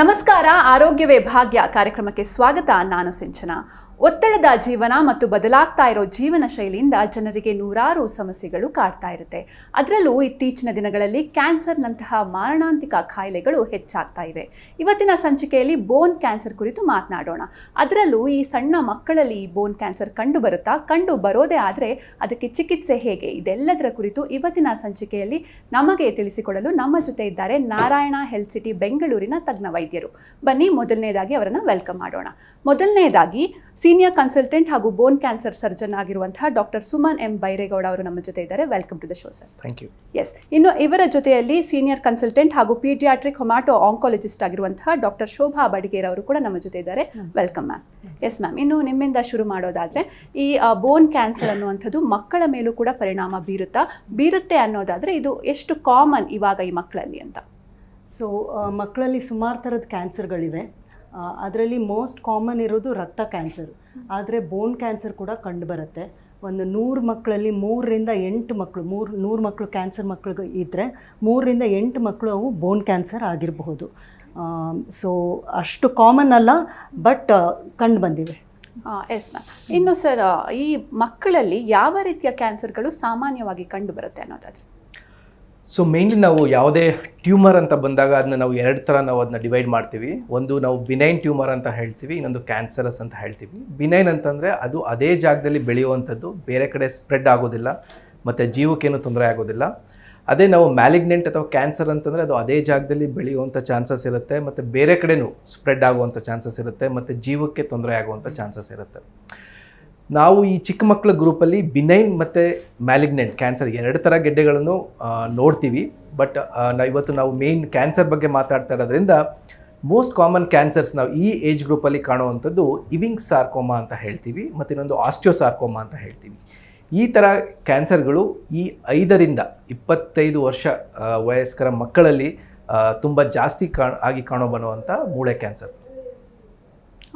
ನಮಸ್ಕಾರ ಆರೋಗ್ಯವೇ ಭಾಗ್ಯ ಕಾರ್ಯಕ್ರಮಕ್ಕೆ ಸ್ವಾಗತ. ನಾನು ಸಿಂಚನ. ಒತ್ತಡದ ಜೀವನ ಮತ್ತು ಬದಲಾಗ್ತಾ ಇರೋ ಜೀವನ ಶೈಲಿಯಿಂದ ಜನರಿಗೆ ನೂರಾರು ಸಮಸ್ಯೆಗಳು ಕಾಡ್ತಾ ಇರುತ್ತೆ. ಅದರಲ್ಲೂ ಇತ್ತೀಚಿನ ದಿನಗಳಲ್ಲಿ ಕ್ಯಾನ್ಸರ್ನಂತಹ ಮಾರಣಾಂತಿಕ ಕಾಯಿಲೆಗಳು ಹೆಚ್ಚಾಗ್ತಾ ಇವೆ. ಇವತ್ತಿನ ಸಂಚಿಕೆಯಲ್ಲಿ ಬೋನ್ ಕ್ಯಾನ್ಸರ್ ಕುರಿತು ಮಾತನಾಡೋಣ. ಅದರಲ್ಲೂ ಈ ಸಣ್ಣ ಮಕ್ಕಳಲ್ಲಿ ಈ ಬೋನ್ ಕ್ಯಾನ್ಸರ್ ಕಂಡು ಬರುತ್ತಾ, ಕಂಡು ಬರೋದೇ ಆದರೆ ಅದಕ್ಕೆ ಚಿಕಿತ್ಸೆ ಹೇಗೆ? ಇದೆಲ್ಲದರ ಕುರಿತು ಇವತ್ತಿನ ಸಂಚಿಕೆಯಲ್ಲಿ ನಮಗೆ ತಿಳಿಸಿಕೊಡಲು ನಮ್ಮ ಜೊತೆ ಇದ್ದಾರೆ ನಾರಾಯಣ ಹೆಲ್ತ್ ಸಿಟಿ ಬೆಂಗಳೂರಿನ ತಜ್ಞ ವೈದ್ಯರು. ಬನ್ನಿ, ಮೊದಲನೇದಾಗಿ ಅವರನ್ನು ವೆಲ್ಕಮ್ ಮಾಡೋಣ. ಮೊದಲನೇದಾಗಿ ಸೀನಿಯರ್ ಕನ್ಸಲ್ಟೆಂಟ್ ಹಾಗೂ ಬೋನ್ ಕ್ಯಾನ್ಸರ್ ಸರ್ಜನ್ ಆಗಿರುವಂತಹ ಡಾಕ್ಟರ್ ಸುಮನ್ ಎಂ ಬೈರೇಗೌಡ ಅವರು ನಮ್ಮ ಜೊತೆ ಇದ್ದಾರೆ welcome to the show sir thank you yes ಇನ್ನು ಇವರ ಜೊತೆಯಲ್ಲಿ ಸೀನಿಯರ್ ಕನ್ಸಲ್ಟೆಂಟ್ ಹಾಗೂ ಪೀಡಿಯಾಟ್ರಿಕ್ ಹೊಮಾಟೊ ಆಂಕಾಲಜಿಸ್ಟ್ ಆಗಿರುವಂತಹ ಡಾಕ್ಟರ್ ಶೋಭಾ ಬಡಿಗೇರ್ ಅವರು ಕೂಡ ನಮ್ಮ ಜೊತೆ ಇದ್ದಾರೆ ವೆಲ್ಕಮ್ ಮ್ಯಾಮ್ ಎಸ್ ಮ್ಯಾಮ್ ಇನ್ನು ನಿಮ್ಮಿಂದ ಶುರು ಮಾಡೋದಾದ್ರೆ ಈ ಬೋನ್ ಕ್ಯಾನ್ಸರ್ ಅನ್ನುವಂಥದ್ದು ಮಕ್ಕಳ ಮೇಲೂ ಕೂಡ ಪರಿಣಾಮ ಬೀರುತ್ತಾ? ಬೀರುತ್ತೆ ಅನ್ನೋದಾದ್ರೆ ಇದು ಎಷ್ಟು ಕಾಮನ್ ಇವಾಗ ಈ ಮಕ್ಕಳಲ್ಲಿ ಅಂತ? ಸೊ ಮಕ್ಕಳಲ್ಲಿ ಸುಮಾರು ಥರದ ಕ್ಯಾನ್ಸರ್ಗಳಿವೆ. ಅದರಲ್ಲಿ ಮೋಸ್ಟ್ ಕಾಮನ್ ಇರೋದು ರಕ್ತ ಕ್ಯಾನ್ಸರ್ ಆದರೆ ಬೋನ್ ಕ್ಯಾನ್ಸರ್ ಕೂಡ ಕಂಡುಬರುತ್ತೆ ಒಂದು ನೂರು ಮಕ್ಕಳಲ್ಲಿ ಮೂರರಿಂದ ಎಂಟು ಮಕ್ಕಳು ಮೂರು, ನೂರು ಮಕ್ಕಳು ಕ್ಯಾನ್ಸರ್ ಮಕ್ಕಳು ಇದ್ದರೆ ಮೂರರಿಂದ ಎಂಟು ಮಕ್ಕಳು ಅವು ಬೋನ್ ಕ್ಯಾನ್ಸರ್ ಆಗಿರಬಹುದು. ಸೊ ಅಷ್ಟು ಕಾಮನ್ ಅಲ್ಲ ಬಟ್ ಕಂಡು ಬಂದಿವೆ. ಎಸ್ ಮ್ಯಾಮ್ ಇನ್ನು ಸರ್ ಈ ಮಕ್ಕಳಲ್ಲಿ ಯಾವ ರೀತಿಯ ಕ್ಯಾನ್ಸರ್ಗಳು ಸಾಮಾನ್ಯವಾಗಿ ಕಂಡು ಬರುತ್ತೆ ಅನ್ನೋದಾದ್ರೆ? ಸೊ ಮೇನ್ಲಿ ನಾವು ಯಾವುದೇ ಟ್ಯೂಮರ್ ಅಂತ ಬಂದಾಗ ಅದನ್ನ ನಾವು ಎರಡು ಥರ ನಾವು ಅದನ್ನ ಡಿವೈಡ್ ಮಾಡ್ತೀವಿ. ಒಂದು ನಾವು ಬಿನೈನ್ ಟ್ಯೂಮರ್ ಅಂತ ಹೇಳ್ತೀವಿ, ಇನ್ನೊಂದು ಕ್ಯಾನ್ಸರಸ್ ಅಂತ ಹೇಳ್ತೀವಿ. ಬಿನೈನ್ ಅಂತಂದರೆ ಅದು ಅದೇ ಜಾಗದಲ್ಲಿ ಬೆಳೆಯುವಂಥದ್ದು, ಬೇರೆ ಕಡೆ ಸ್ಪ್ರೆಡ್ ಆಗೋದಿಲ್ಲ, ಮತ್ತು ಜೀವಕ್ಕೇನು ತೊಂದರೆ ಆಗೋದಿಲ್ಲ. ಅದೇ ನಾವು ಮ್ಯಾಲಿಗ್ನೆಂಟ್ ಅಥವಾ ಕ್ಯಾನ್ಸರ್ ಅಂತಂದರೆ ಅದು ಅದೇ ಜಾಗದಲ್ಲಿ ಬೆಳೆಯುವಂಥ ಚಾನ್ಸಸ್ ಇರುತ್ತೆ, ಮತ್ತು ಬೇರೆ ಕಡೆಯೂ ಸ್ಪ್ರೆಡ್ ಆಗುವಂಥ ಚಾನ್ಸಸ್ ಇರುತ್ತೆ, ಮತ್ತು ಜೀವಕ್ಕೆ ತೊಂದರೆ ಆಗುವಂಥ ಚಾನ್ಸಸ್ ಇರುತ್ತೆ. ನಾವು ಈ ಚಿಕ್ಕ ಮಕ್ಕಳ ಗ್ರೂಪಲ್ಲಿ ಬಿನೈನ್ ಮತ್ತು ಮ್ಯಾಲಿಗ್ನೆಂಟ್ ಕ್ಯಾನ್ಸರ್ ಎರಡು ಥರ ಗೆಡ್ಡೆಗಳನ್ನು ನೋಡ್ತೀವಿ. ಬಟ್ ನಾವು ಇವತ್ತು ನಾವು ಮೇಯ್ನ್ ಕ್ಯಾನ್ಸರ್ ಬಗ್ಗೆ ಮಾತಾಡ್ತಾ ಇರೋದ್ರಿಂದ ಮೋಸ್ಟ್ ಕಾಮನ್ ಕ್ಯಾನ್ಸರ್ಸ್ ನಾವು ಈ ಏಜ್ ಗ್ರೂಪಲ್ಲಿ ಕಾಣುವಂಥದ್ದು ಇವಿಂಗ್ ಸಾರ್ಕೋಮಾ ಅಂತ ಹೇಳ್ತೀವಿ ಮತ್ತು ಇನ್ನೊಂದು ಆಸ್ಟಿಯೋ ಸಾರ್ಕೋಮಾ ಅಂತ ಹೇಳ್ತೀವಿ. ಈ ಥರ ಕ್ಯಾನ್ಸರ್ಗಳು ಈ ಐದರಿಂದ ಇಪ್ಪತ್ತೈದು ವರ್ಷ ವಯಸ್ಕರ ಮಕ್ಕಳಲ್ಲಿ ತುಂಬ ಜಾಸ್ತಿ ಕಾಣ್ ಆಗಿ ಕಾಣಬರುವಂಥ ಮೂಳೆ ಕ್ಯಾನ್ಸರ್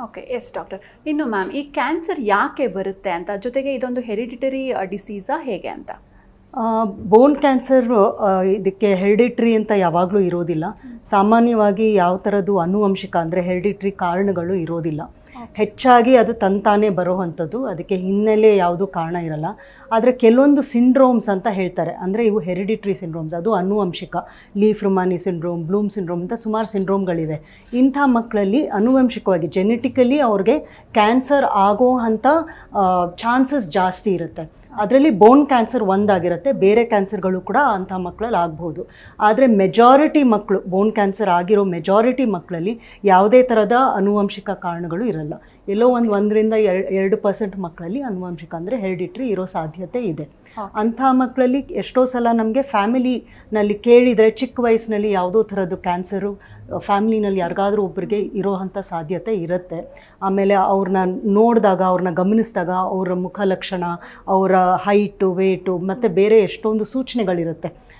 ಓಕೆ ಎಸ್ ಡಾಕ್ಟರ್ ಇನ್ನು ಮ್ಯಾಮ್ ಈ ಕ್ಯಾನ್ಸರ್ ಯಾಕೆ ಬರುತ್ತೆ ಅಂತ? ಜೊತೆಗೆ ಇದೊಂದು ಹೆರಿಡಿಟರಿ ಡಿಸೀಸಾ ಹೇಗೆ ಅಂತ? ಬೋನ್ ಕ್ಯಾನ್ಸರ್ ಇದಕ್ಕೆ ಹೆರಿಡಿಟ್ರಿ ಅಂತ ಯಾವಾಗಲೂ ಇರೋದಿಲ್ಲ. ಸಾಮಾನ್ಯವಾಗಿ ಯಾವ ಥರದ್ದು ಅನುವಂಶಿಕ ಅಂದರೆ ಹೆರಿಡಿಟ್ರಿ ಕಾರಣಗಳು ಇರೋದಿಲ್ಲ. ಹೆಚ್ಚಾಗಿ ಅದು ತಂತಾನೇ ಬರೋವಂಥದ್ದು. ಅದಕ್ಕೆ ಹಿನ್ನೆಲೆ ಯಾವುದೂ ಕಾರಣ ಇರಲ್ಲ. ಆದರೆ ಕೆಲವೊಂದು ಸಿಂಡ್ರೋಮ್ಸ್ ಅಂತ ಹೇಳ್ತಾರೆ. ಅಂದರೆ ಇವು ಹೆರಿಡಿಟ್ರಿ ಸಿಂಡ್ರೋಮ್ಸ್. ಅದು ಅನುವಂಶಿಕ Li Fraumeni syndrome, Bloom syndrome ಅಂತ ಸುಮಾರು ಸಿಂಡ್ರೋಮ್ಗಳಿವೆ. ಇಂಥ ಮಕ್ಕಳಲ್ಲಿ ಅನುವಂಶಿಕವಾಗಿ ಜೆನೆಟಿಕಲಿ ಅವ್ರಿಗೆ ಕ್ಯಾನ್ಸರ್ ಆಗೋ ಅಂಥ ಚಾನ್ಸಸ್ ಜಾಸ್ತಿ ಇರುತ್ತೆ. ಅದರಲ್ಲಿ ಬೋನ್ ಕ್ಯಾನ್ಸರ್ ಒಂದಾಗಿರುತ್ತೆ ಬೇರೆ ಕ್ಯಾನ್ಸರ್ಗಳು ಕೂಡ ಅಂಥ ಮಕ್ಕಳಲ್ಲಿ ಆಗ್ಬೋದು. ಆದರೆ ಮೆಜಾರಿಟಿ ಮಕ್ಕಳು ಬೋನ್ ಕ್ಯಾನ್ಸರ್ ಆಗಿರೋ ಮೆಜಾರಿಟಿ ಮಕ್ಕಳಲ್ಲಿ ಯಾವುದೇ ಥರದ ಅನುವಂಶಿಕ ಕಾರಣಗಳು ಇರಲ್ಲ. ಎಲ್ಲೋ ಒಂದು ಒಂದರಿಂದ ಎರಡು ಪರ್ಸೆಂಟ್ ಮಕ್ಕಳಲ್ಲಿ ಅನುವಂಶಿಕ ಅಂದರೆ ಹೆರಿಡಿಟ್ರಿ ಇರೋ ಸಾಧ್ಯತೆ ಇದೆ. ಅಂಥ ಮಕ್ಕಳಲ್ಲಿ ಎಷ್ಟೋ ಸಲ ನಮಗೆ ಫ್ಯಾಮಿಲಿನಲ್ಲಿ ಕೇಳಿದರೆ ಚಿಕ್ಕ ವಯಸ್ಸಿನಲ್ಲಿ ಯಾವುದೋ ಥರದ್ದು ಕ್ಯಾನ್ಸರು ಫ್ಯಾಮ್ಲಿನಲ್ಲಿ ಯಾರಿಗಾದ್ರೂ ಒಬ್ಬರಿಗೆ ಇರೋ ಅಂಥ ಸಾಧ್ಯತೆ ಇರುತ್ತೆ. ಆಮೇಲೆ ಅವ್ರನ್ನ ನೋಡಿದಾಗ, ಅವ್ರನ್ನ ಗಮನಿಸಿದಾಗ, ಅವರ ಮುಖ ಲಕ್ಷಣ, ಅವರ ಹೈಟು ವೇಟು ಮತ್ತು ಬೇರೆ ಎಷ್ಟೊಂದು ಸೂಚನೆಗಳಿರುತ್ತೆ.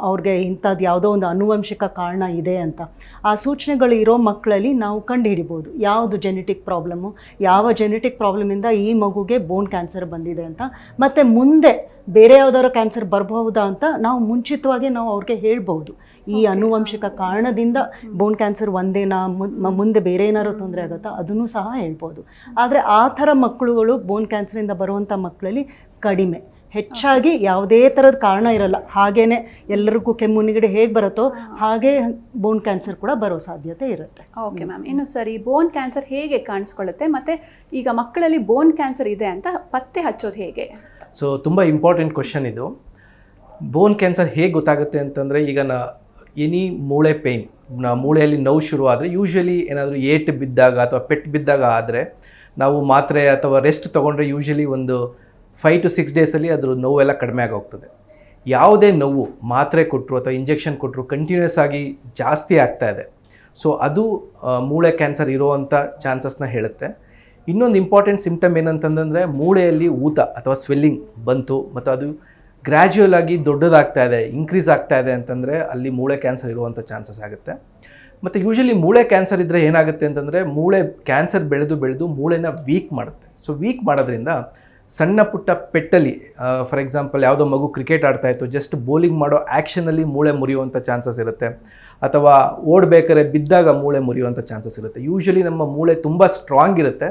ಅವ್ರಿಗೆ ಇಂಥದ್ದು ಯಾವುದೋ ಒಂದು ಅನುವಂಶಿಕ ಕಾರಣ ಇದೆ ಅಂತ. ಆ ಸೂಚನೆಗಳು ಇರೋ ಮಕ್ಕಳಲ್ಲಿ ನಾವು ಕಂಡುಹಿಡಿಬೋದು. ಯಾವುದು ಜೆನೆಟಿಕ್ ಪ್ರಾಬ್ಲಮ್ಮು ಯಾವ ಜೆನೆಟಿಕ್ ಪ್ರಾಬ್ಲಮಿಂದ ಈ ಮಗುಗೆ ಬೋನ್ ಕ್ಯಾನ್ಸರ್ ಬಂದಿದೆ ಅಂತ. ಮತ್ತು ಮುಂದೆ ಬೇರೆ ಯಾವುದಾದ್ರು ಕ್ಯಾನ್ಸರ್ ಬರಬಹುದಾ ಅಂತ ನಾವು ಮುಂಚಿತವಾಗಿ ನಾವು ಅವ್ರಿಗೆ ಹೇಳ್ಬೋದು ಈ ಅನುವಂಶಿಕ ಕಾರಣದಿಂದ ಬೋನ್ ಕ್ಯಾನ್ಸರ್ ಒಂದೇನಾ ಮುಂದೆ ಬೇರೆ ಏನಾದ್ರು ತೊಂದರೆ ಆಗುತ್ತಾ? ಅದನ್ನು ಸಹ ಹೇಳ್ಬೋದು. ಆದರೆ ಆ ಥರ ಮಕ್ಕಳುಗಳು ಬೋನ್ ಕ್ಯಾನ್ಸರಿಂದ ಬರುವಂಥ ಮಕ್ಕಳಲ್ಲಿ ಕಡಿಮೆ. ಹೆಚ್ಚಾಗಿ ಯಾವುದೇ ಥರದ ಕಾರಣ ಇರಲ್ಲ. ಹಾಗೇನೆ ಎಲ್ಲರಿಗೂ ಕೆಮ್ಮು ನಿಗಡೆ ಹೇಗೆ ಬರುತ್ತೋ ಹಾಗೆ ಬೋನ್ ಕ್ಯಾನ್ಸರ್ ಕೂಡ ಬರೋ ಸಾಧ್ಯತೆ ಇರುತ್ತೆ. ಓಕೆ ಮ್ಯಾಮ್ ಇನ್ನು ಸರಿ ಬೋನ್ ಕ್ಯಾನ್ಸರ್ ಹೇಗೆ ಕಾಣಿಸ್ಕೊಳ್ಳುತ್ತೆ? ಮತ್ತು ಈಗ ಮಕ್ಕಳಲ್ಲಿ ಬೋನ್ ಕ್ಯಾನ್ಸರ್ ಇದೆ ಅಂತ ಪತ್ತೆ ಹಚ್ಚೋದು ಹೇಗೆ? ಸೊ ತುಂಬ ಇಂಪಾರ್ಟೆಂಟ್ ಕ್ವಶನ್ ಇದು. ಬೋನ್ ಕ್ಯಾನ್ಸರ್ ಹೇಗೆ ಗೊತ್ತಾಗುತ್ತೆ ಅಂತಂದರೆ ಈಗ ನಾ ಎನಿ ಮೂಳೆ ಪೇಯ್ನ್ ಮೂಳೆಯಲ್ಲಿ ನೋವು ಶುರು ಆದರೆ ಯೂಶ್ವಲಿ ಏನಾದರೂ ಏಟ್ ಬಿದ್ದಾಗ ಅಥವಾ ಪೆಟ್ಟು ಬಿದ್ದಾಗ ಆದರೆ ನಾವು ಮಾತ್ರೆ ಅಥವಾ ರೆಸ್ಟ್ ತೊಗೊಂಡ್ರೆ ಯೂಶ್ವಲಿ ಒಂದು ಫೈವ್ ಟು ಸಿಕ್ಸ್ ಡೇಸಲ್ಲಿ ಅದ್ರ ನೋವೆಲ್ಲ ಕಡಿಮೆ ಆಗೋಗ್ತದೆ. ಯಾವುದೇ ನೋವು ಮಾತ್ರೆ ಕೊಟ್ಟರು ಅಥವಾ ಇಂಜೆಕ್ಷನ್ ಕೊಟ್ಟರು ಕಂಟಿನ್ಯೂಸ್ ಆಗಿ ಜಾಸ್ತಿ ಆಗ್ತಾ ಇದೆ. ಸೊ ಅದು ಮೂಳೆ ಕ್ಯಾನ್ಸರ್ ಇರೋವಂಥ ಚಾನ್ಸಸ್ನ ಹೇಳುತ್ತೆ. ಇನ್ನೊಂದು ಇಂಪಾರ್ಟೆಂಟ್ ಸಿಂಪ್ಟಮ್ ಏನಂತಂದರೆ ಮೂಳೆಯಲ್ಲಿ ಊತ ಅಥವಾ ಸ್ವೆಲ್ಲಿಂಗ್ ಬಂತು ಮತ್ತು ಅದು ಗ್ರ್ಯಾಜುಯಲ್ ಆಗಿ ದೊಡ್ಡದಾಗ್ತಾ ಇದೆ ಇನ್ಕ್ರೀಸ್ ಆಗ್ತಾ ಇದೆ ಅಂತಂದರೆ ಅಲ್ಲಿ ಮೂಳೆ ಕ್ಯಾನ್ಸರ್ ಇರುವಂಥ ಚಾನ್ಸಸ್ ಆಗುತ್ತೆ. ಮತ್ತು ಯೂಶಲಿ ಮೂಳೆ ಕ್ಯಾನ್ಸರ್ ಇದ್ದರೆ ಏನಾಗುತ್ತೆ ಅಂತಂದರೆ ಮೂಳೆ ಕ್ಯಾನ್ಸರ್ ಬೆಳೆದು ಬೆಳೆದು ಮೂಳೆನ ವೀಕ್ ಮಾಡುತ್ತೆ. ಸೊ ವೀಕ್ ಮಾಡೋದ್ರಿಂದ ಸಣ್ಣ ಪುಟ್ಟ ಪೆಟ್ಟಲ್ಲಿ ಫಾರ್ ಎಕ್ಸಾಂಪಲ್ ಯಾವುದೋ ಮಗು ಕ್ರಿಕೆಟ್ ಆಡ್ತಾ ಇತ್ತು ಜಸ್ಟ್ ಬೌಲಿಂಗ್ ಮಾಡೋ ಆ್ಯಕ್ಷನಲ್ಲಿ ಮೂಳೆ ಮುರಿಯುವಂಥ ಚಾನ್ಸಸ್ ಇರುತ್ತೆ. ಅಥವಾ ಓಡಬೇಕಾದ್ರೆ ಬಿದ್ದಾಗ ಮೂಳೆ ಮುರಿಯುವಂಥ ಚಾನ್ಸಸ್ ಇರುತ್ತೆ. ಯೂಶಲಿ ನಮ್ಮ ಮೂಳೆ ತುಂಬ ಸ್ಟ್ರಾಂಗ್ ಇರುತ್ತೆ.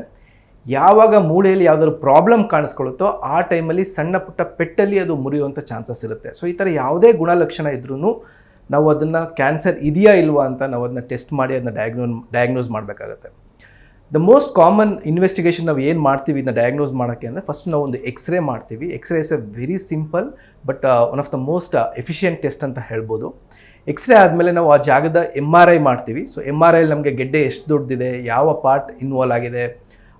ಯಾವಾಗ ಮೂಳೆಯಲ್ಲಿ ಯಾವ್ದಾದ್ರು ಪ್ರಾಬ್ಲಮ್ ಕಾಣಿಸ್ಕೊಳ್ಳುತ್ತೋ ಆ ಟೈಮಲ್ಲಿ ಸಣ್ಣ ಪುಟ್ಟ ಪೆಟ್ಟಲ್ಲಿ ಅದು ಮುರಿಯುವಂಥ ಚಾನ್ಸಸ್ ಇರುತ್ತೆ. ಸೊ ಈ ಥರ ಯಾವುದೇ ಗುಣಲಕ್ಷಣ ಇದ್ರೂ ನಾವು ಅದನ್ನು ಕ್ಯಾನ್ಸರ್ ಇದೆಯಾ ಇಲ್ವಾ ಅಂತ ನಾವು ಅದನ್ನ ಟೆಸ್ಟ್ ಮಾಡಿ ಅದನ್ನ ಡಯಾಗ್ನೋ ಡಯಾಗ್ನೋಸ್ ಮಾಡಬೇಕಾಗತ್ತೆ. ದ ಮೋಸ್ಟ್ ಕಾಮನ್ ಇನ್ವೆಸ್ಟಿಗೇಷನ್ ನಾವು ಏನು ಮಾಡ್ತೀವಿ ಇದನ್ನ ಡಯಾಗ್ನೋಸ್ ಮಾಡೋಕ್ಕೆ ಅಂದರೆ ಫಸ್ಟ್ ನಾವು ಒಂದು ಎಕ್ಸ್ರೇ ಮಾಡ್ತೀವಿ. X ray is a very simple but one of the most efficient test ಅಂತ ಹೇಳ್ಬೋದು. ಎಕ್ಸ್ರೇ ಆದಮೇಲೆ ನಾವು ಆ ಜಾಗದ ಎಂ ಆರ್ ಐ ಮಾಡ್ತೀವಿ. ಸೊ ಎಂ ಆರ್ ಐಲಿ ನಮಗೆ ಗೆಡ್ಡೆ ಎಷ್ಟು ದೊಡ್ಡದಿದೆ ಯಾವ ಪಾರ್ಟ್ ಇನ್ವಾಲ್ವ್ ಆಗಿದೆ